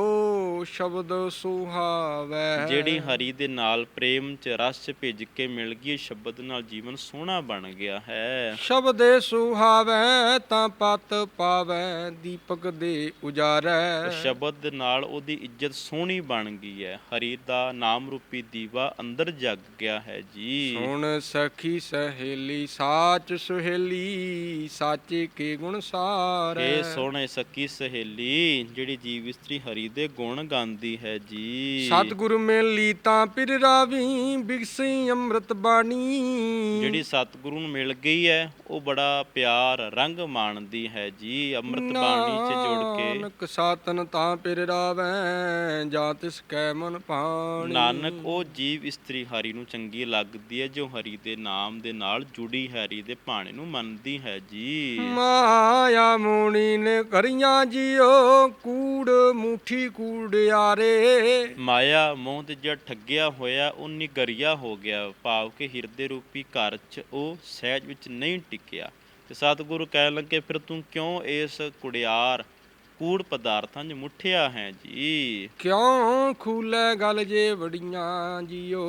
ਸ਼ਬਦ ਸੁਹਾਵੈ। ਜਿਹੜੀ ਹਰੀ ਦੇ ਨਾਲ ਪ੍ਰੇਮ ਚ ਰਸ ਭਿੱਜ ਕੇ ਮਿਲ ਗਈ ਸ਼ਬਦ ਨਾਲ ਜੀਵਨ ਸੋਹਣਾ ਬਣ ਗਿਆ ਹੈ। ਸ਼ਬਦੇ ਸੁਹਾਵੈ ਤਾਂ ਪਤ ਪਾਵੈ ਦੀਪਕ ਦੇ ਉਜਾਰੈ। ਸ਼ਬਦ ਦੇ ਨਾਲ ਉਹਦੀ ਇੱਜ਼ਤ ਸੋਹਣੀ ਬਣ ਗਈ ਹੈ। ਹਰੀ ਦਾ ਨਾਮ ਰੂਪੀ ਦੀਵਾ ਅੰਦਰ ਜਗ ਗਿਆ ਹੈ ਜੀ। ਸੁਣ ਸਖੀ ਸਹੇਲੀ ਸਾਚ ਸੁਹੇਲੀ ਸਾਚੇ ਕੇ ਗੁਣ ਸਾਰੈ। ਇਹ ਸੋਹਣੇ ਸਕੀ ਸਹੇਲੀ ਜਿਹੜੀ ਜੀਵ ਇਸਤਰੀ ਹਰੀ ਦੇ ਗੁਣ ਗਾਉਂਦੀ ਹੈ ਜੀ। ਸਤਿਗੁਰੂ ਮੇਲੀ ਤਾਂ ਪਿਰ ਰਾਵੀ ਬਿਗਸੀ ਅੰਮ੍ਰਿਤ ਬਾਣੀ। ਜਿਹੜੀ ਸਤਿਗੁਰੂ ਨੂੰ ਮਿਲ ਗਈ ਹੈ ਉਹ ਬੜਾ ਪਿਆਰ ਰੰਗ ਮਾਣਦੀ ਹੈ ਜੀ ਅੰਮ੍ਰਿਤ ਬਾਣੀ ਚ ਜੁੜ ਕੇ। ਨਾਨਕ ਸਾਤਨ ਤਾਂ ਪਿਰ ਰਾਵੈ ਜਾਂ ਤਿਸ ਕੈ ਮਨ ਪਾਣੀ। ਨਾਨਕ ਉਹ ਜੀਵ ਇਸਤਰੀ ਹਰੀ ਨੂੰ ਚੰਗੀ ਲੱਗਦੀ ਹੈ ਜੋ ਹਰੀ ਦੇ ਨਾਮ ਦੇ ਨਾਲ ਜੁੜੀ ਹਰੀ ਦੇ ਭਾਣੇ ਨੂੰ ਮੰਨਦੀ ਹੈ ਜੀ। ਮਾਇਆ ਮੋਣੀ ਨੇ ਕਰੀਆਂ ਜੀਓ ਕੂੜ ਮੁਠੀ ਕੂੜਿਆਰੇ। ਮਾਇਆ ਮੋਹ ਤੇ ਜਿਹੜਾ ਠੱਗਿਆ ਹੋਇਆ ਉਹ ਨਿਗਰਿਆ ਹੋ ਗਿਆ। ਭਾਵ ਕਿ ਹਿਰਦੇ ਰੂਪੀ ਘਰ 'ਚ ਉਹ ਸਹਿਜ ਵਿੱਚ ਨਹੀਂ ਟਿਕਿਆ। ਤੇ ਸਤਿਗੁਰੂ ਕਹਿਣ ਲੱਗੇ ਫਿਰ ਤੂੰ ਕਿਉਂ ਇਸ ਕੁੜਿਆਰ ਕੂੜ ਪਦਾਰਥਾਂ 'ਚ ਮੁੱਠਿਆ ਹੈ ਜੀ। ਕਿਉਂ ਖੂਲੇ ਗਲ ਜੇ ਵੜੀਆਂ ਜੀਓ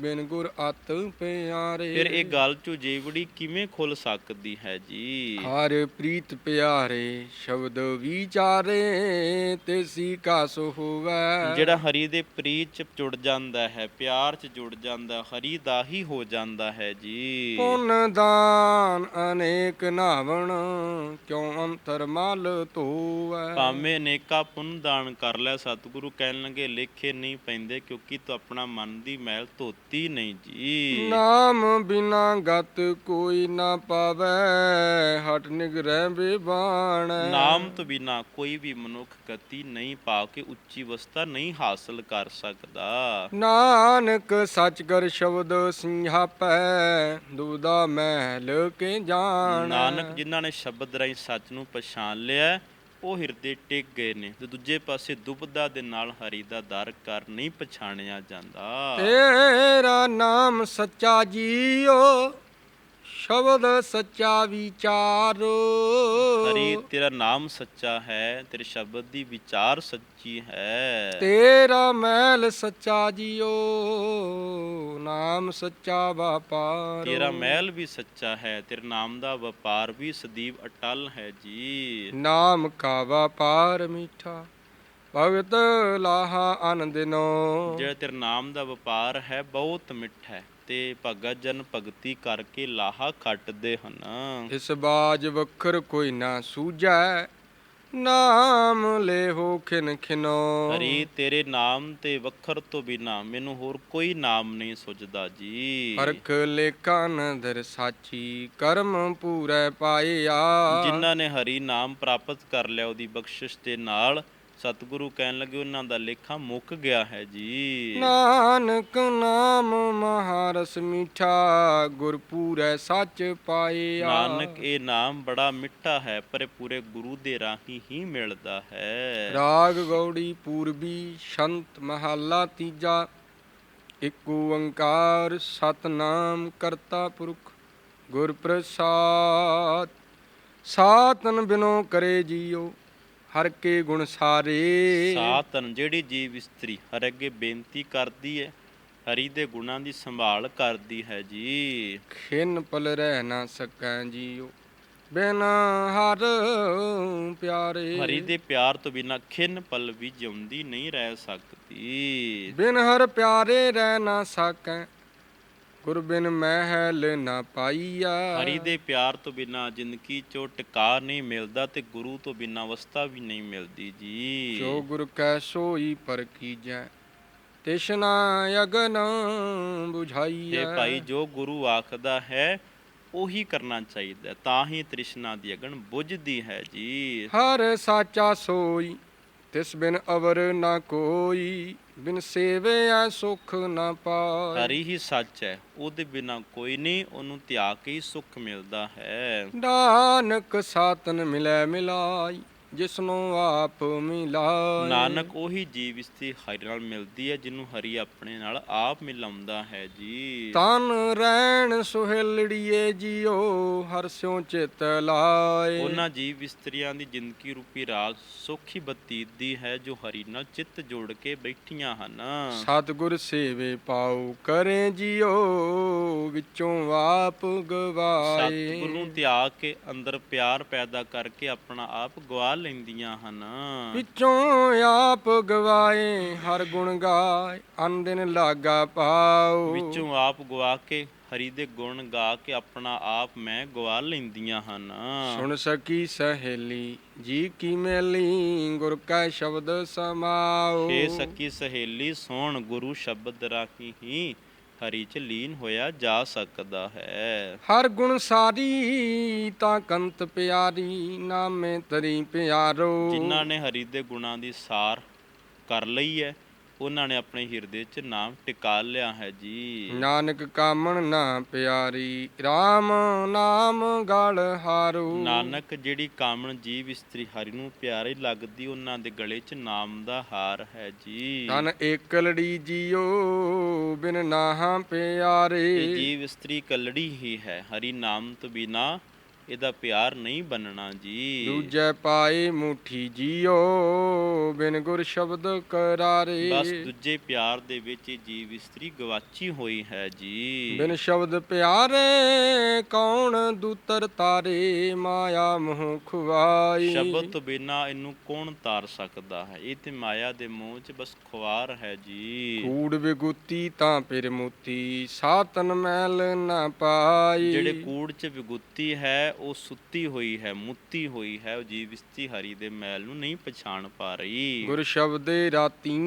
ਬਿਨ ਗੁਰ ਅਤ ਪਿਆਰੇ। ਫਿਰ ਇਹ ਗੱਲ ਚੋਂ ਜੀਵੜੀ ਕਿਵੇਂ ਖੁੱਲ ਸਕਦੀ ਹੈ ਜੀ? ਹਰ ਪ੍ਰੀਤ ਪਿਆਰੇ ਸ਼ਬਦ ਵਿਚਾਰੇ ਤੇਸੀ ਕਾ ਸੋ ਹੋਵੈ। ਜਿਹੜਾ ਹਰੀ ਦੇ ਪ੍ਰੀਤ 'ਚ ਜੁੜ ਜਾਂਦਾ ਹੈ ਪਿਆਰ 'ਚ ਜੁੜ ਜਾਂਦਾ ਹਰੀ ਦਾ ਹੀ ਹੋ ਜਾਂਦਾ ਹੈ ਜੀ। ਪੁੰਨ ਦਾਨ ਅਨੇਕ ਨਾਵਣ ਕਿਉ ਅੰਤਰ ਮਲ ਧੋਵੈ ਭਾਵੇਂ ਅਨੇਕਾ ਪੁੰਨ ਦਾਨ ਕਰ ਲੈ ਸਤਿਗੁਰੂ ਕਹਿਣ ਲੱਗੇ ਲੇਖੇ ਨਹੀਂ ਪੈਂਦੇ ਕਿਉਂਕਿ ਤੂੰ ਆਪਣਾ ਮਨ ਦੀ ਮੈਲ ਧੋਤੀ ਨਹੀਂ ਜੀ। ਨਾਮ ਬਿਨਾ ਗਤ ਕੋਈ ਨਾ ਪਾਵੈ ਹਟ ਨਿਗਰੈ ਬੇਬਾਣ ਨਾਮ ਤੋਂ ਬਿਨਾ ਕੋਈ ਵੀ ਮਨੁੱਖ ਗਤੀ ਨਹੀਂ ਪਾ ਕੇ ਉੱਚੀ ਅਵਸਥਾ ਨਹੀਂ ਹਾਸਲ ਕਰ ਸਕਦਾ। ਨਾਨਕ ਸੱਚ ਕਰ ਸ਼ਬਦ ਸਿੰਘਾਪੈ ਦੁਦਾ ਮਹਿਲ ਕੇ ਜਾਣ। ਨਾਨਕ ਜਿਨ੍ਹਾਂ ਨੇ ਸ਼ਬਦ ਰਾਹੀਂ ਸੱਚ ਨੂੰ ਪਛਾਣ ਲਿਆ ਉਹ ਹਿਰਦੇ ਟਿਕ ਗਏ ਨੇ ਤੇ ਦੂਜੇ ਪਾਸੇ ਦੁਬਦਾ ਦੇ ਨਾਲ ਹਰੀ ਦਾ ਦਰ ਕਰ ਨਹੀਂ ਪਛਾਣਿਆ ਜਾਂਦਾ। ਤੇਰਾ ਨਾਮ ਸੱਚਾ ਜੀਓ। ਸ਼ਬਦ ਸੱਚਾ ਵਿਚਾਰੋ। ਹਰੀ ਤੇਰਾ ਨਾਮ ਸੱਚਾ ਹੈ ਤੇਰੇ ਸ਼ਬਦ ਦੀ ਵਿਚਾਰ ਸੱਚੀ ਹੈ। ਤੇਰਾ ਮਹਿਲ ਸੱਚਾ ਜੀਓ ਨਾਮ ਸੱਚਾ ਵਪਾਰ। ਤੇਰਾ ਮਹਿਲ ਵੀ ਸੱਚਾ ਹੈ ਤੇਰੇ ਨਾਮ ਦਾ ਵਪਾਰ ਵੀ ਸਦੀਵ ਅਟਲ ਹੈ ਜੀ। ਨਾਮ ਕਾ ਵਪਾਰ ਮਿੱਠਾ ਭਗਤ ਲਾਹਾ ਆਨੰਦਨੋ ਜਿਹੜਾ ਤੇਰੇ ਨਾਮ ਦਾ ਵਪਾਰ ਹੈ ਬਹੁਤ ਮਿੱਠਾ ਹੈ। ਤੇ ਭਗਤ ਜਨ ਭਗਤੀ ਕਰਕੇ ਲਾਹਾ ਖੱਟਦੇ ਹਨ। ਇਸ ਬਾਜ ਵਖਰ ਕੋਈ ਨਾ ਸੂਝੈ ਨਾਮ ਲੈਹੋ ਖਿਨ ਖਿਨੋ। ਹਰੀ ਤੇਰੇ ਨਾਮ ਤੇ ਵੱਖਰ ਤੋਂ ਬਿਨਾ ਮੈਨੂੰ ਹੋਰ ਕੋਈ ਨਾਮ ਨਹੀਂ ਸੁਝਦਾ ਜੀ। ਹਰਖ ਲੇਖਾ ਨਦਰ ਸਾਚੀ ਕਰਮ ਪੂਰੈ ਪਾਇਆ। ਜਿਨ੍ਹਾਂ ਨੇ ਹਰੀ ਨਾਮ ਪ੍ਰਾਪਤ ਕਰ ਲਿਆ ਉਹਦੀ ਬਖਸ਼ਿਸ਼ ਦੇ ਨਾਲ ਸਤਿਗੁਰੂ ਕਹਿਣ ਲੱਗੇ ਉਹਨਾਂ ਦਾ ਲੇਖਾ ਮੁੱਕ ਗਿਆ ਹੈ ਜੀ। ਨਾਨਕ ਨਾਮ ਮਹਾਰਸ ਮਿਠਾ ਗੁਰਪੂਰੈ ਸੱਚ ਪਾਇਆ ਨਾਨਕ ਇਹ ਨਾਮ ਬੜਾ ਮਿੱਠਾ ਹੈ ਪਰ ਪੂਰੇ ਗੁਰੂ ਦੇ ਰਾਹੀਂ ਹੀ ਮਿਲਦਾ ਹੈ। ਰਾਗ ਗੌੜੀ ਪੂਰਬੀ ਸ਼ੰਤ ਮਹੱਲਾ ਤੀਜਾ ਇਕ ਓੰਕਾਰ ਸਤਨਾਮ ਕਰਤਾ ਪੁਰਖ ਗੁਰ ਪ੍ਰਸਾਦ ਸਾਤਨ ਬਿਨੋ ਕਰੇ ਜੀਓ ਹਰ ਕੇ ਗੁਣ ਸਾਰੇ। ਸਾਤਨ ਜਿਹੜੀ ਜੀਵ ਇਸਤਰੀ ਹਰ ਅੱਗੇ ਬੇਨਤੀ ਕਰਦੀ ਹੈ ਹਰੀ ਦੇ ਗੁਣਾਂ ਦੀ ਸੰਭਾਲ ਕਰਦੀ ਹੈ ਜੀ। ਖਿਨ ਪਲ ਰਹਿ ਨਾ ਸਕੈ ਜੀਓ ਬਿਨ ਹਰ ਪਿਆਰੇ। ਹਰੀ ਦੇ ਪਿਆਰ ਤੋਂ ਬਿਨਾ ਖਿੰਨ ਪਲ ਵੀ ਜਿਉਂਦੀ ਨਹੀਂ ਰਹਿ ਸਕਦੀ। ਬਿਨ ਹਰ ਪਿਆਰੇ ਰਹਿ ਨਾ ਸਕੈ ਗੁਰ ਬਿਨ ਮਹਿਲ ਨਾ ਪਾਈਆ। ਹਰੀ ਦੇ ਪਿਆਰ ਤੋਂ ਬਿਨਾ ਜ਼ਿੰਦਗੀ ਚੋਂ ਟਿਕਾ ਨਹੀਂ ਮਿਲਦਾ ਤੇ ਗੁਰੂ ਤੋਂ ਬਿਨਾ ਅਵਸਥਾ ਵੀ ਨਹੀਂ ਮਿਲਦੀ ਜੀ। ਜੋ ਗੁਰ ਕੈ ਸੋਈ ਪਰ ਕੀਜੈ ਤਿਸ਼ਨਾ ਅਗਨ 부ਝਾਈਐ ਇਹ ਭਾਈ ਜੋ ਗੁਰੂ ਆਖਦਾ ਹੈ ਉਹੀ ਕਰਨਾ ਚਾਹੀਦਾ ਤਾਂ ਹੀ ਤ੍ਰਿਸ਼ਨਾ ਦੀ ਅਗਨ ਬੁਝਦੀ ਹੈ ਜੀ। ਹਰ ਸਾਚਾ ਸੋਈ ਤਿਸ ਬਿਨ ਅਵਰ ਨਾ ਕੋਈ। ਬਿਨ ਸੇਵਿਆ ਸੁਖ ਨਾ ਪਾਈ ਹਰੀ ਹੀ ਸੱਚ ਹੈ ਉਹਦੇ ਬਿਨਾ ਕੋਈ ਨਹੀਂ ਉਹਨੂੰ ਤਿਆਗ ਕੇ ਹੀ ਸੁੱਖ ਮਿਲਦਾ ਹੈ। ਨਾਨਕ ਸਾਤਨ ਮਿਲੈ ਮਿਲਾਈ। ਜਿਸਨੂੰ ਆਪ ਮਿਲਾਈ ਨਾਨਕ ਉਹੀ ਜੀਵ ਇਸਤੀ ਹਰੀ ਨਾਲ ਮਿਲਦੀ ਹੈ ਜਿਹਨੂੰ ਹਰੀ ਆਪਣੇ ਨਾਲ ਆਪ ਮਿਲਾਉਂਦਾ ਹੈ ਜੀ। ਤਨ ਰਹਿਣ ਸੁਹੇਲੜੀਏ ਜੀਓ ਹਰ ਸਿਉ ਚਿਤ ਲਾਏ। ਉਹਨਾਂ ਜੀਵ ਇਸਤਰੀਆਂ ਦੀ ਜ਼ਿੰਦਗੀ ਰੂਪੀ ਰਾਗ ਸੁਖੀ ਬਤੀਤਦੀ ਹੈ ਜੋ ਹਰੀ ਨਾਲ ਚਿੱਤ ਜੋੜ ਕੇ ਬੈਠੀਆਂ ਹਨ। ਸਤਿਗੁਰ ਸੇਵੇ ਪਾਉ ਕਰੇ ਜੀਓ ਵਿੱਚੋਂ ਆਪ ਗਵਾਏ। ਸਤਿਗੁਰੂ ਨੂੰ ਤਿਆਗ ਕੇ ਅੰਦਰ ਪਿਆਰ ਪੈਦਾ ਕਰਕੇ ਆਪਣਾ ਆਪ ਗਵਾ ਲੈਂਦੀਆਂ ਹਨ। ਵਿੱਚੋਂ ਆਪ ਗਵਾਏ ਹਰ ਗੁਣ ਗਾਏ ਅਨ ਦਿਨ ਲਾਗਾ ਪਾਉ ਵਿੱਚੋਂ ਆਪ ਗਵਾ ਕੇ ਹਰੀ ਦੇ ਗੁਣ ਗਾ ਕੇ ਆਪਣਾ ਆਪ ਮੈਂ ਗਵਾ ਲੈਂਦੀਆਂ ਹਨ। ਸੁਣ ਸਕੀ ਸਹੇਲੀ ਜੀ ਕੀ ਮੇਲੀ ਗੁਰ ਕਾ ਸ਼ਬਦ ਸਮਾਉ ਏ ਸਕੀ ਸਹੇਲੀ ਸੋਹਣ ਗੁਰੂ ਸ਼ਬਦ ਰਾਹੀਂ ਹੀ। ਹਰੀ ਚ ਲੀਨ ਹੋਇਆ ਜਾ ਸਕਦਾ ਹੈ। ਹਰ ਗੁਣ ਸਾਰੀ ਤਾਂ ਕੰਤ ਪਿਆਰੀ ਨਾਮੇ ਤਰੀ ਪਿਆਰੋ। ਜਿਨ੍ਹਾਂ ਨੇ ਹਰੀ ਦੇ ਗੁਣਾਂ ਦੀ ਸਾਰ ਕਰ ਲਈ ਹੈ ਉਹਨਾਂ ਨੇ ਆਪਣੇ ਹਿਰਦੇ 'ਚ ਨਾਮ ਟਿਕਾ ਲਿਆ ਹੈ ਜੀ। ਨਾਨਕ ਕਾਮਣ ਨਾ ਪਿਆਰੀ RAM ਨਾਮ ਗਲ ਹਾਰੂ। ਨਾਨਕ ਜਿਹੜੀ ਕਾਮਣ ਜੀਵ ਇਸਤਰੀ ਹਰੀ ਨੂੰ ਪਿਆਰੀ ਲੱਗਦੀ ਉਹਨਾਂ ਦੇ ਗਲੇ 'ਚ ਨਾਮ ਦਾ ਹਾਰ ਹੈ ਜੀ। ਤਨ ਏਕ ਲੜੀ ਜੀਓ ਬਿਨ ਨਾਹਾਂ ਪਿਆਰੇ। ਇਹ ਜੀਵ ਇਸਤਰੀ ਕਲੜੀ ਹੀ ਹੈ। ਹਰੀ ਨਾਮ ਤੋਂ ਬਿਨਾ ਇਹਦਾ ਪਿਆਰ ਨਹੀਂ ਬਣਨਾ ਜੀ। ਦੂਜੇ ਪਾਏ ਮੁਠੀ ਜੀਓ ਬਿਨ ਗੁਰ ਸ਼ਬਦ ਕਰਾਰੇ। ਬਸ ਦੂਜੇ ਪਿਆਰ ਦੇ ਵਿੱਚ ਇਹ ਜੀਵ ਇਸਤਰੀ ਗਵਾਚੀ ਹੋਈ ਹੈ ਜੀ। ਬਿਨ ਸ਼ਬਦ ਪਿਆਰੇ ਕੌਣ ਦੂਤਰ ਤਾਰੇ ਮਾਇਆ ਮੋਹ ਖੁਆਈ ਸ਼ਬਦ ਤੋਂ ਬਿਨਾ ਇਹਨੂੰ ਕੌਣ ਤਾਰ ਸਕਦਾ ਹੈ? ਇਹ ਤੇ ਮਾਇਆ ਦੇ ਮੋਹ 'ਚ ਬਸ ਖੁਆਰ ਹੈ ਜੀ। ਕੂੜ ਵਿਗੁਤੀ ਤਾਂ ਫਿਰ ਮੁਤੀ ਸਾਤਨ ਮੈਲ ਨਾ ਪਾਈ। ਜਿਹੜੇ ਕੂੜ 'ਚ ਵਿਗੁੱਤੀ ਹੈ ਉਹ ਸੁੱਤੀ ਹੋਈ ਹੈ ਮੁੱਤੀ ਹੋਈ ਹੈ ਉਹ ਜੀਵ ਇਸਤੀ ਹਰੀ ਦੇ ਮੈਲ ਨੂੰ ਨਹੀਂ ਪਛਾਣ ਪਾ ਰਹੀ। ਗੁਰ ਸ਼ਬਦੇ ਰਾਤੀ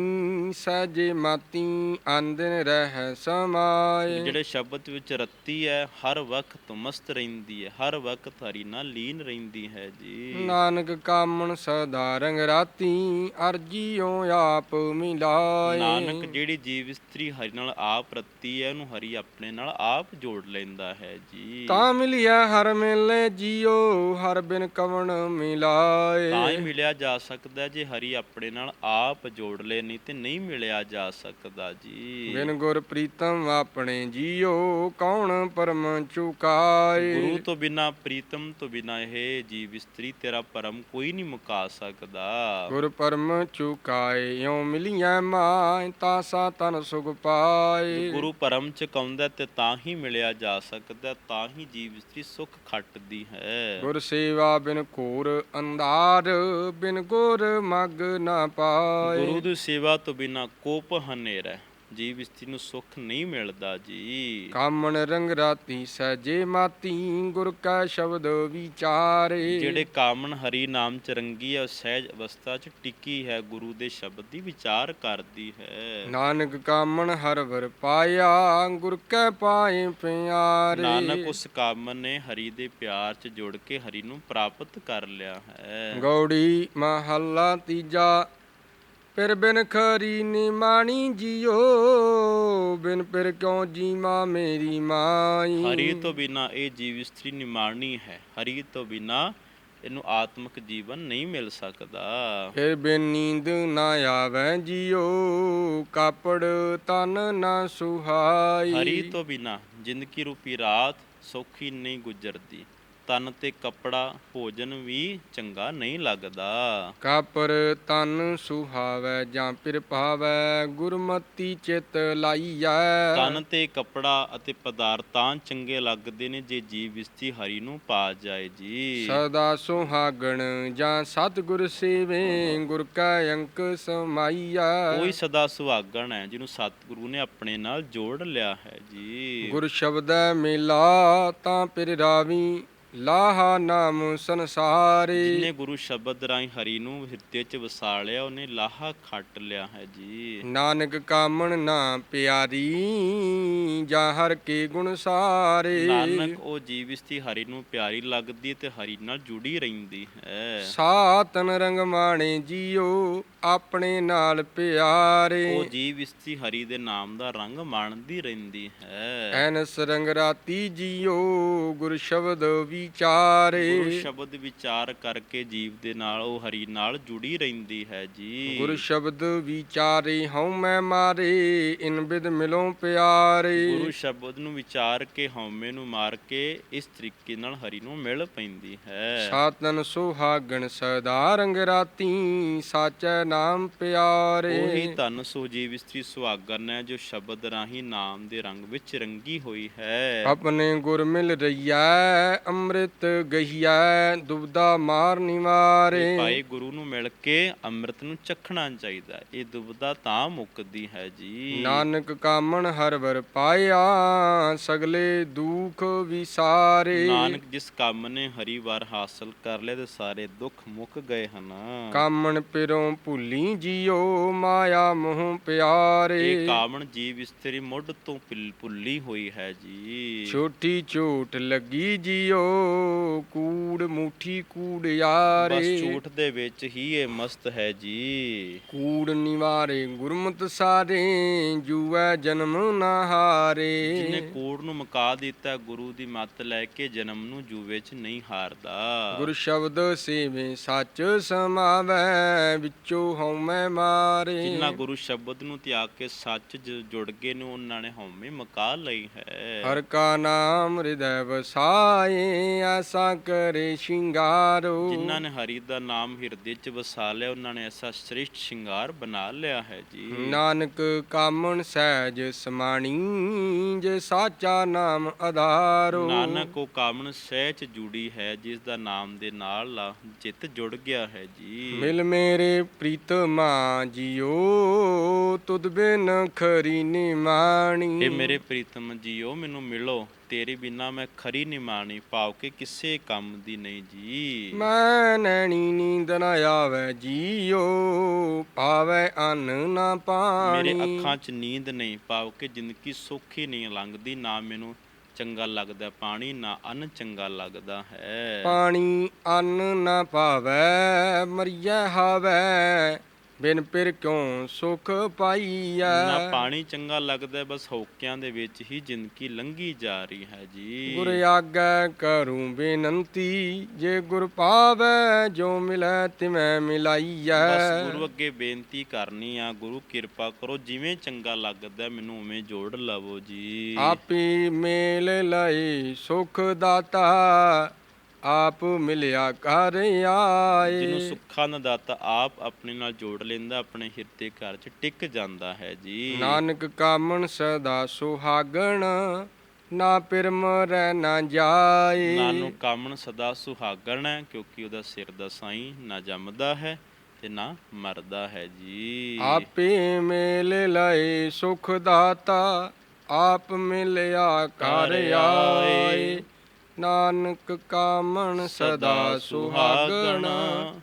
ਸਹਜੇ ਮਾਤੀ ਆਂਦਨ ਰਹਿ ਸਮਾਏ। ਜਿਹੜੇ ਸ਼ਬਦ ਵਿੱਚ ਰੱਤੀ ਹੈ ਹਰ ਵਕਤ ਮਸਤ ਰਹਿੰਦੀ ਹੈ ਹਰ ਵਕਤ ਹਰੀ ਨਾਲ ਲੀਨ ਰਹਿੰਦੀ ਹੈ ਜੀ। ਨਾਨਕ ਕਾਮਣ ਸਦਾ ਰੰਗ ਰਾਤੀ ਅਰਜੀਓ ਆਪ ਮਿਲਾਏ। ਨਾਨਕ ਜਿਹੜੀ ਜੀਵ ਇਸਤਰੀ ਹਰੀ ਨਾਲ ਆਪ ਰੱਤੀ ਹੈ ਉਹਨੂੰ ਹਰੀ ਆਪਣੇ ਨਾਲ ਆਪ ਜੋੜ ਲੈਂਦਾ ਹੈ ਜੀ। ਤਾਂ ਮਿਲਿਆ ਹਰ ਮੇਲੇ ਜੀਓ ਹਰ ਬਿਨ ਕਵਣ ਤਾਂ ਹੀ ਮਿਲਾਏ ਮਿਲਿਆ ਜਾ ਸਕਦਾ ਜੇ ਹਰੀ ਆਪਣੇ ਨਾਲ ਆਪ ਜੋੜ ਲੈ ਨਹੀਂ ਤੇ ਨਹੀਂ ਮਿਲਿਆ ਜਾ ਸਕਦਾ ਜੀ। ਬਿਨ ਗੁਰ ਪ੍ਰੀਤਮ ਆਪਣੇ ਜੀਓ ਕੌਣ ਪਰਮ ਚੁਕਾਏ। ਗੁਰੂ ਤੋਂ ਬਿਨਾ ਪ੍ਰੀਤਮ ਤੋਂ ਬਿਨਾ ਇਹ ਜੀਵ ਇਸਤਰੀ ਤੇਰਾ ਪਰਮ ਕੋਈ ਨਹੀਂ ਮੁਕਾ ਸਕਦਾ। ਗੁਰ ਪਰਮ ਚੁਕਾਏ ਇਉ ਮਿਲੀਐ ਮਾਇ ਤਾਸਾ ਤਨ ਸੁਖ ਪਾਏ। ਗੁਰੂ ਪਰਮ ਚ ਕਾਉਂਦਾ ਤੇ ਤਾਂ ਹੀ ਮਿਲਿਆ ਜਾ ਸਕਦਾ ਤਾਂ ਹੀ ਜੀਵ ਇਸਤਰੀ ਸੁਖ ਖੱਟਦੀ ਹੈ। ਗੁਰ ਸੇਵਾ ਬਿਨ ਘੋਰ ਅੰਧਾਰ ਬਿਨ ਗੁਰ ਮਗ ਨਾ ਪਾਏ। ਗੁਰੂ ਦੀ ਸੇਵਾ ਤੋਂ ਬਿਨਾ ਕੋਪ ਹਨੇਰਾ ਜੀਵ ਇਸਤਰੀ ਨੂੰ ਸੁਖ ਨਹੀਂ ਮਿਲਦਾ ਜੀ। ਕਾਮਣ ਰੰਗ ਰਾਤੀ ਸਹਜੇ ਮਾਤੀ ਗੁਰ ਕਾ ਸ਼ਬਦ ਵਿਚਾਰੇ। ਜਿਹੜੇ ਕਾਮਨ ਹਰੀ ਨਾਮ ਚ ਰੰਗੀ ਹੈ ਉਹ ਸਹਿਜ ਅਵਸਥਾ ਚ ਟਿੱਕੀ ਹੈ ਗੁਰੂ ਦੇ ਸ਼ਬਦ ਦੀ ਵਿਚਾਰ ਕਰਦੀ ਹੈ। ਨਾਨਕ ਕਾਮਣ ਹਰ ਵਰ ਪਾਇਆ ਗੁਰ ਕੈ ਪਾਏ ਪਿਆਰੇ। ਨਾਨਕ ਉਸ ਕਾਮਨ ਨੇ ਹਰੀ ਦੇ ਪਿਆਰ ਚ ਜੁੜ ਕੇ ਹਰੀ ਨੂੰ ਪ੍ਰਾਪਤ ਕਰ ਲਿਆ ਹੈ। ਗੌੜੀ ਮਹੱਲਾ ਤੀਜਾ ਫਿਰ ਬਿਨ ਖਰੀ ਨਿਮਾਣੀ ਜੀਓ ਬਿਨ ਫਿਰ ਕਿਉ ਜੀਮਾ ਮੇਰੀ ਮਾਈ? ਹਰੀ ਤੋਂ ਬਿਨਾ ਇਹ ਜੀਵ ਇਸਤਰੀ ਨਿਮਾਰਨੀ ਹੈ। ਹਰੀ ਤੋਂ ਬਿਨਾ ਇਹਨੂੰ ਆਤਮਿਕ ਜੀਵਨ ਨਹੀਂ ਮਿਲ ਸਕਦਾ। ਫਿਰ ਬਿਨ ਨੀਂਦ ਨਾ ਆਵੈ ਜਿਉ ਕਾਪੜ ਤਨ ਨਾ ਸੁਹਾਈ। ਹਰੀ ਤੋਂ ਬਿਨਾ ਜ਼ਿੰਦਗੀ ਰੂਪੀ ਰਾਤ ਸੌਖੀ ਨਹੀਂ ਗੁਜ਼ਰਦੀ। ਤਨ ਤੇ ਕੱਪੜਾ ਭੋਜਨ ਵੀ ਚੰਗਾ ਨਹੀਂ ਲੱਗਦਾ। ਕਾਪਰ ਤਨ ਸੁਹਾਵੈ ਜਾਂ ਪਿਰ ਪਾਵੈ ਗੁਰਮਤੀ ਚਿਤ ਲਾਈਐ। ਤਨ ਤੇ ਕੱਪੜਾ ਅਤੇ ਪਦਾਰਥਾਂ ਚੰਗੇ ਲੱਗਦੇ ਨੇ ਜੇ ਜੀਵ ਇਸਤੀ ਹਰੀ ਨੂੰ ਪਾ ਜਾਏ ਜੀ। ਸਦਾ ਸੁਹਾਗਣ ਜਾਂ ਸਤਿਗੁਰ ਸੇਵੇ ਗੁਰ ਕੈ ਅੰਕ ਸਮਾਈਐ। ਕੋਈ ਸਦਾ ਸੁਹਾਗਣ ਹੈ ਜਿਹਨੂੰ ਸਤਿਗੁਰੂ ਨੇ ਆਪਣੇ ਨਾਲ ਜੋੜ ਲਿਆ ਹੈ ਜੀ। ਗੁਰ ਸ਼ਬਦੈ ਮਿਲਾ ਤਾਂ ਪਿਰ ਰਾਵੀ ਲਾਹਾ ਨਾਮ ਸੰਸਾਰੇ। ਜਿਹਨੇ ਗੁਰੂ ਸ਼ਬਦ ਰਾਹੀਂ ਹਰੀ ਨੂੰ ਹਿਰਦੇ 'ਚ ਵਸਾ ਲਿਆ ਉਹਨੇ ਲਾਹਾ ਖੱਟ ਲਿਆ ਹੈ ਜੀ। ਨਾਨਕ ਕਾਮਣ ਨਾ ਪਿਆਰੀ ਜਾਂ ਹਰ ਕੇ ਗੁਣ ਸਾਰੇ। ਨਾਨਕ ਉਹ ਜੀਵ ਇਸਤੀ ਹਰੀ ਨੂੰ ਪਿਆਰੀ ਲੱਗਦੀ ਤੇ ਹਰੀ ਨਾਲ ਜੁੜੀ ਰਹਿੰਦੀ ਹੈ। ਸਾਤਨ ਰੰਗ ਮਾਣੇ ਜੀਓ ਆਪਣੇ ਨਾਲ ਪਿਆਰੇ। ਉਹ ਜੀਵ ਇਸਤੀ ਹਰੀ ਦੇ ਨਾਮ ਦਾ ਰੰਗ ਮਾਣਦੀ ਰਹਿੰਦੀ ਹੈ। ਐਨਸ ਰੰਗ ਰਾਤੀ ਜੀਓ ਗੁਰ ਸ਼ਬਦ ਵਿਚਾਰੇ ਗੁਰੂ ਸ਼ਬਦ ਵਿਚਾਰ ਕਰਕੇ ਜੀਵ ਦੇ ਨਾਲ ਉਹ ਹਰੀ ਨਾਲ ਜੁੜੀ ਰਹਿੰਦੀ ਹੈ ਜੀ। ਗੁਰ ਸ਼ਬਦ ਵਿਚਾਰੇ ਹਉ ਮੈਂ ਮਾਰੇ ਇਨ ਬਿਦ ਮਿਲੋ ਪਿਆਰੇ। ਗੁਰੂ ਸ਼ਬਦ ਨੂੰ ਵਿਚਾਰ ਕੇ ਹਉਮੈ ਨੂੰ ਮਾਰ ਕੇ ਇਸ ਤਰੀਕੇ ਨਾਲ ਹਰੀ ਨੂੰ ਮਿਲ ਪੈਂਦੀ ਹੈ। ਸਾਤਨ ਸੁਹਾਗਣ ਸਦਾ ਰੰਗ ਰਾਤੀ ਸਾਚੈ ਨਾਮ ਪਿਆਰੇ। ਉਹੀ ਧਨ ਸੋ ਜੀਵ ਇਸਤਰੀ ਸੁਹਾਗਨ ਹੈ ਜੋ ਸ਼ਬਦ ਰਾਹੀਂ ਨਾਮ ਦੇ ਰੰਗ ਵਿੱਚ ਰੰਗੀ ਹੋਈ ਹੈ। ਆਪਣੇ ਗੁਰ ਮਿਲ ਰਈਐ ਅੰਮ੍ਰਿਤ ਗਹੀਐ ਦੁਬਦਾ ਮਾਰ ਨਿਵਾਰੇ। ਭਾਈ ਗੁਰੂ ਨੂੰ ਮਿਲ ਕੇ ਅੰਮ੍ਰਿਤ ਨੂੰ ਚਖਣਾ ਚਾਹੀਦਾ। ਇਹ ਦੁਬਦਾ ਤਾਂ ਮੁੱਕਦੀ ਹੈ ਜੀ। ਨਾਨਕ ਕਾਮਣ ਹਰ ਵਰ ਪਾਇਆ ਸਗਲੇ ਦੁਖ ਵਿਸਾਰੇ। ਨਾਨਕ ਜਿਸ ਕੰਮ ਨੇ ਹਰੀ ਵਾਰ ਹਾਸਲ ਕਰ ਲਿਆ ਤੇ ਸਾਰੇ ਦੁੱਖ ਮੁੱਕ ਗਏ ਹਨ। ਕਾਮਣ ਪਿਰੋਂ ਭੁੱਲੀ ਜੀਓ ਮਾਇਆ ਮੋਹ ਪਿਆਰੇ। ਇਹ ਕਾਮਣ ਜੀਵ ਇਸਤਰੀ ਮੁੱਢ ਤੋਂ ਭੁੱਲੀ ਹੋਈ ਹੈ ਜੀ। ਛੋਟੀ ਝੂਠ ਲੱਗੀ ਜੀਓ ਕੂੜ ਮੁਠੀ ਕੂੜ ਬਸ ਝੂਠ ਦੇ ਵਿੱਚ ਹੀ ਇਹ ਮਸਤ ਹੈ ਜੀ। ਕੂੜ ਨਿਵਾਰੇ ਗੁਰਮਤਿ ਸਾਰੇ ਜੂਐ ਜਨਮ ਨਾ ਹਾਰੇ। ਜਿਹਨੇ ਕੋੜ ਨੂੰ ਮੁਕਾ ਦਿੱਤਾ ਗੁਰੂ ਦੀ ਮੱਤ ਲੈ ਕੇ ਜਨਮ ਨੂੰ ਜੂਵੇ ਚ ਨਹੀਂ ਹਾਰਦਾ। ਗੁਰ ਸ਼ਬਦ ਸੇਵੇ ਸੱਚ ਸਮਾਵੈ ਵਿੱਚੋਂ ਹਉਮੈ ਮਾਰੇ। ਜਿਨ੍ਹਾਂ ਗੁਰੂ ਸ਼ਬਦ ਨੂੰ ਤਿਆਗ ਕੇ ਸੱਚ ਜੁੜ ਗਏ ਨੇ ਉਹਨਾਂ ਨੇ ਹਉਮੈ ਮੁਕਾ ਲਈ ਹੈ। ਹਰ ਕਾ ਨਾਮ ਹਿਰਦੈ ਵਸਾਏ। ਐਸਾ ਕਰੇ ਸ਼ਿੰਗਾਰੋ। ਜਿਨ੍ਹਾਂ ਨੇ ਹਰੀ ਦਾ ਨਾਮ ਹਿਰਦੇ ਚ ਵਸਾ ਲਿਆ ਉਹਨਾਂ ਨੇ ਐਸਾ ਸ੍ਰਿਸ਼ਟ ਸ਼ਿੰਗਾਰ ਬਣਾ ਲਿਆ ਹੈ ਜੀ। ਨਾਨਕ ਕਾਮਣ ਸਹਿਜ ਸਮਾਣੀ ਜੇ ਸਾਚਾ ਨਾਮ ਆਧਾਰੋ ਨਾਨਕ ਉਹ ਕਾਮਣ ਸਹਿਜ ਜੁੜੀ ਹੈ ਜਿਸ ਦਾ ਨਾਮ ਦੇ ਨਾਲ ਲਾ- ਚਿੱਤ ਜੁੜ ਗਿਆ ਹੈ ਜੀ। ਮਿਲ ਮੇਰੇ ਪ੍ਰੀਤਮਾ ਜੀਓ। ਤੁਧ ਬਿਨ ਖਰੀ ਨਿਮਾਣੀ ਇਹ ਮੇਰੇ ਪ੍ਰੀਤਮ ਜੀਓ ਮੈਨੂੰ ਮਿਲੋ ਤੇਰੇ ਬਿਨਾ ਮੈਂ ਖਰੀ ਨਹੀਂ ਮਾਣੀ ਭਾਵ ਕਿ ਕਿਸੇ ਕੰਮ ਦੀ ਨਹੀਂ ਜੀ। ਮੈਂ ਨੈਣੀ ਨੀਂਦ ਨਾ ਆਵੇ ਜੀਓ ਪਾਵੇ ਅੰਨ ਨਾ ਪਾਣੀ। ਮੇਰੇ ਅੱਖਾਂ 'ਚ ਨੀਂਦ ਨਹੀਂ ਭਾਵ ਕਿ ਜ਼ਿੰਦਗੀ ਸੌਖੀ ਨਹੀਂ ਲੰਘਦੀ ਨਾ ਮੈਨੂੰ ਚੰਗਾ ਲੱਗਦਾ ਪਾਣੀ ਨਾ ਅੰਨ ਚੰਗਾ ਲੱਗਦਾ ਹੈ। ਪਾਣੀ ਅੰਨ ਨਾ ਪਾਵੇ ਮਰੀਐ ਹਾਵੇ। ਬਿਨ ਪਿਰ ਕਿਉ ਸੁਖ ਪਾਈਐ? ਨਾ ਪਾਣੀ ਚੰਗਾ ਲੱਗਦਾ ਬਸ ਹੌਕਿਆਂ ਦੇ ਵਿੱਚ ਹੀ ਜ਼ਿੰਦਗੀ ਲੰਘੀ ਜਾ ਰਹੀ ਹੈ ਜੀ। ਗੁਰ ਆਗੈ ਕਰੂੰ ਬੇਨੰਤੀ ਜੇ ਗੁਰ ਪਾਵੇ ਜੋ ਮਿਲੈ ਤਿਮੈ ਮਿਲਾਈਐ। ਬਸ ਗੁਰੂ ਅੱਗੇ ਬੇਨਤੀ ਕਰਨੀ ਆ ਗੁਰੂ ਕਿਰਪਾ ਕਰੋ ਜਿਵੇਂ ਚੰਗਾ ਲੱਗਦਾ ਮੈਨੂੰ ਉਵੇਂ ਜੋੜ ਲਵੋ ਜੀ। ਆਪੀ ਮੇਲ ਲਏ ਸੁਖ ਦਾਤਾ ਆਪ ਮਿਲਿਆ ਕਰ ਜਿਹਨੂੰ ਆਏ ਸੁੱਖਾਂ ਦਾ ਦਾਤਾ ਆਪ ਆਪਣੇ ਨਾਲ ਜੋੜ ਲੈਂਦਾ ਆਪਣੇ ਹਿਰਦੇ ਘਰ 'ਚ ਟਿਕ ਜਾਂਦਾ ਹੈ ਜੀ। ਨਾਨਕ ਕਾਮਣ ਸਦਾ ਸੁਹਾਗਣ ਨਾ ਪਿਰ ਮਰੈ ਨਾ ਜਾਏ। ਨਾਨਕ ਕਾਮਣ ਸਦਾ ਸੁਹਾਗਣ ਹੈ ਕਿਉਂਕਿ ਉਹਦਾ ਸਿਰ ਦਾ ਸਾਈਂ ਨਾ ਜੰਮਦਾ ਹੈ ਤੇ ਨਾ ਮਰਦਾ ਹੈ ਜੀ। ਆਪੇ ਮੇਲ ਲਏ ਸੁਖ ਦਾਤਾ ਆਪ ਮਿਲਿਆ ਕਰ ਆਏ। ਨਾਨਕ ਕਾਮਣ ਸਦਾ ਸੁਹਾਗਣਾ,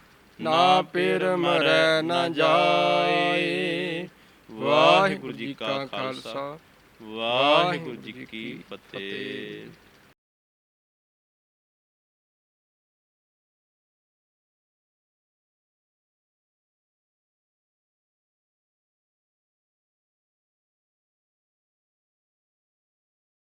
ਨਾ ਪਿਰ ਮਰੈ ਨਾ ਜਾਏ। ਵਾਹਿਗੁਰੂ ਜੀ ਕਾ ਖਾਲਸਾ, ਵਾਹਿਗੁਰੂ ਜੀ ਕੀ ਫਤਿਹ।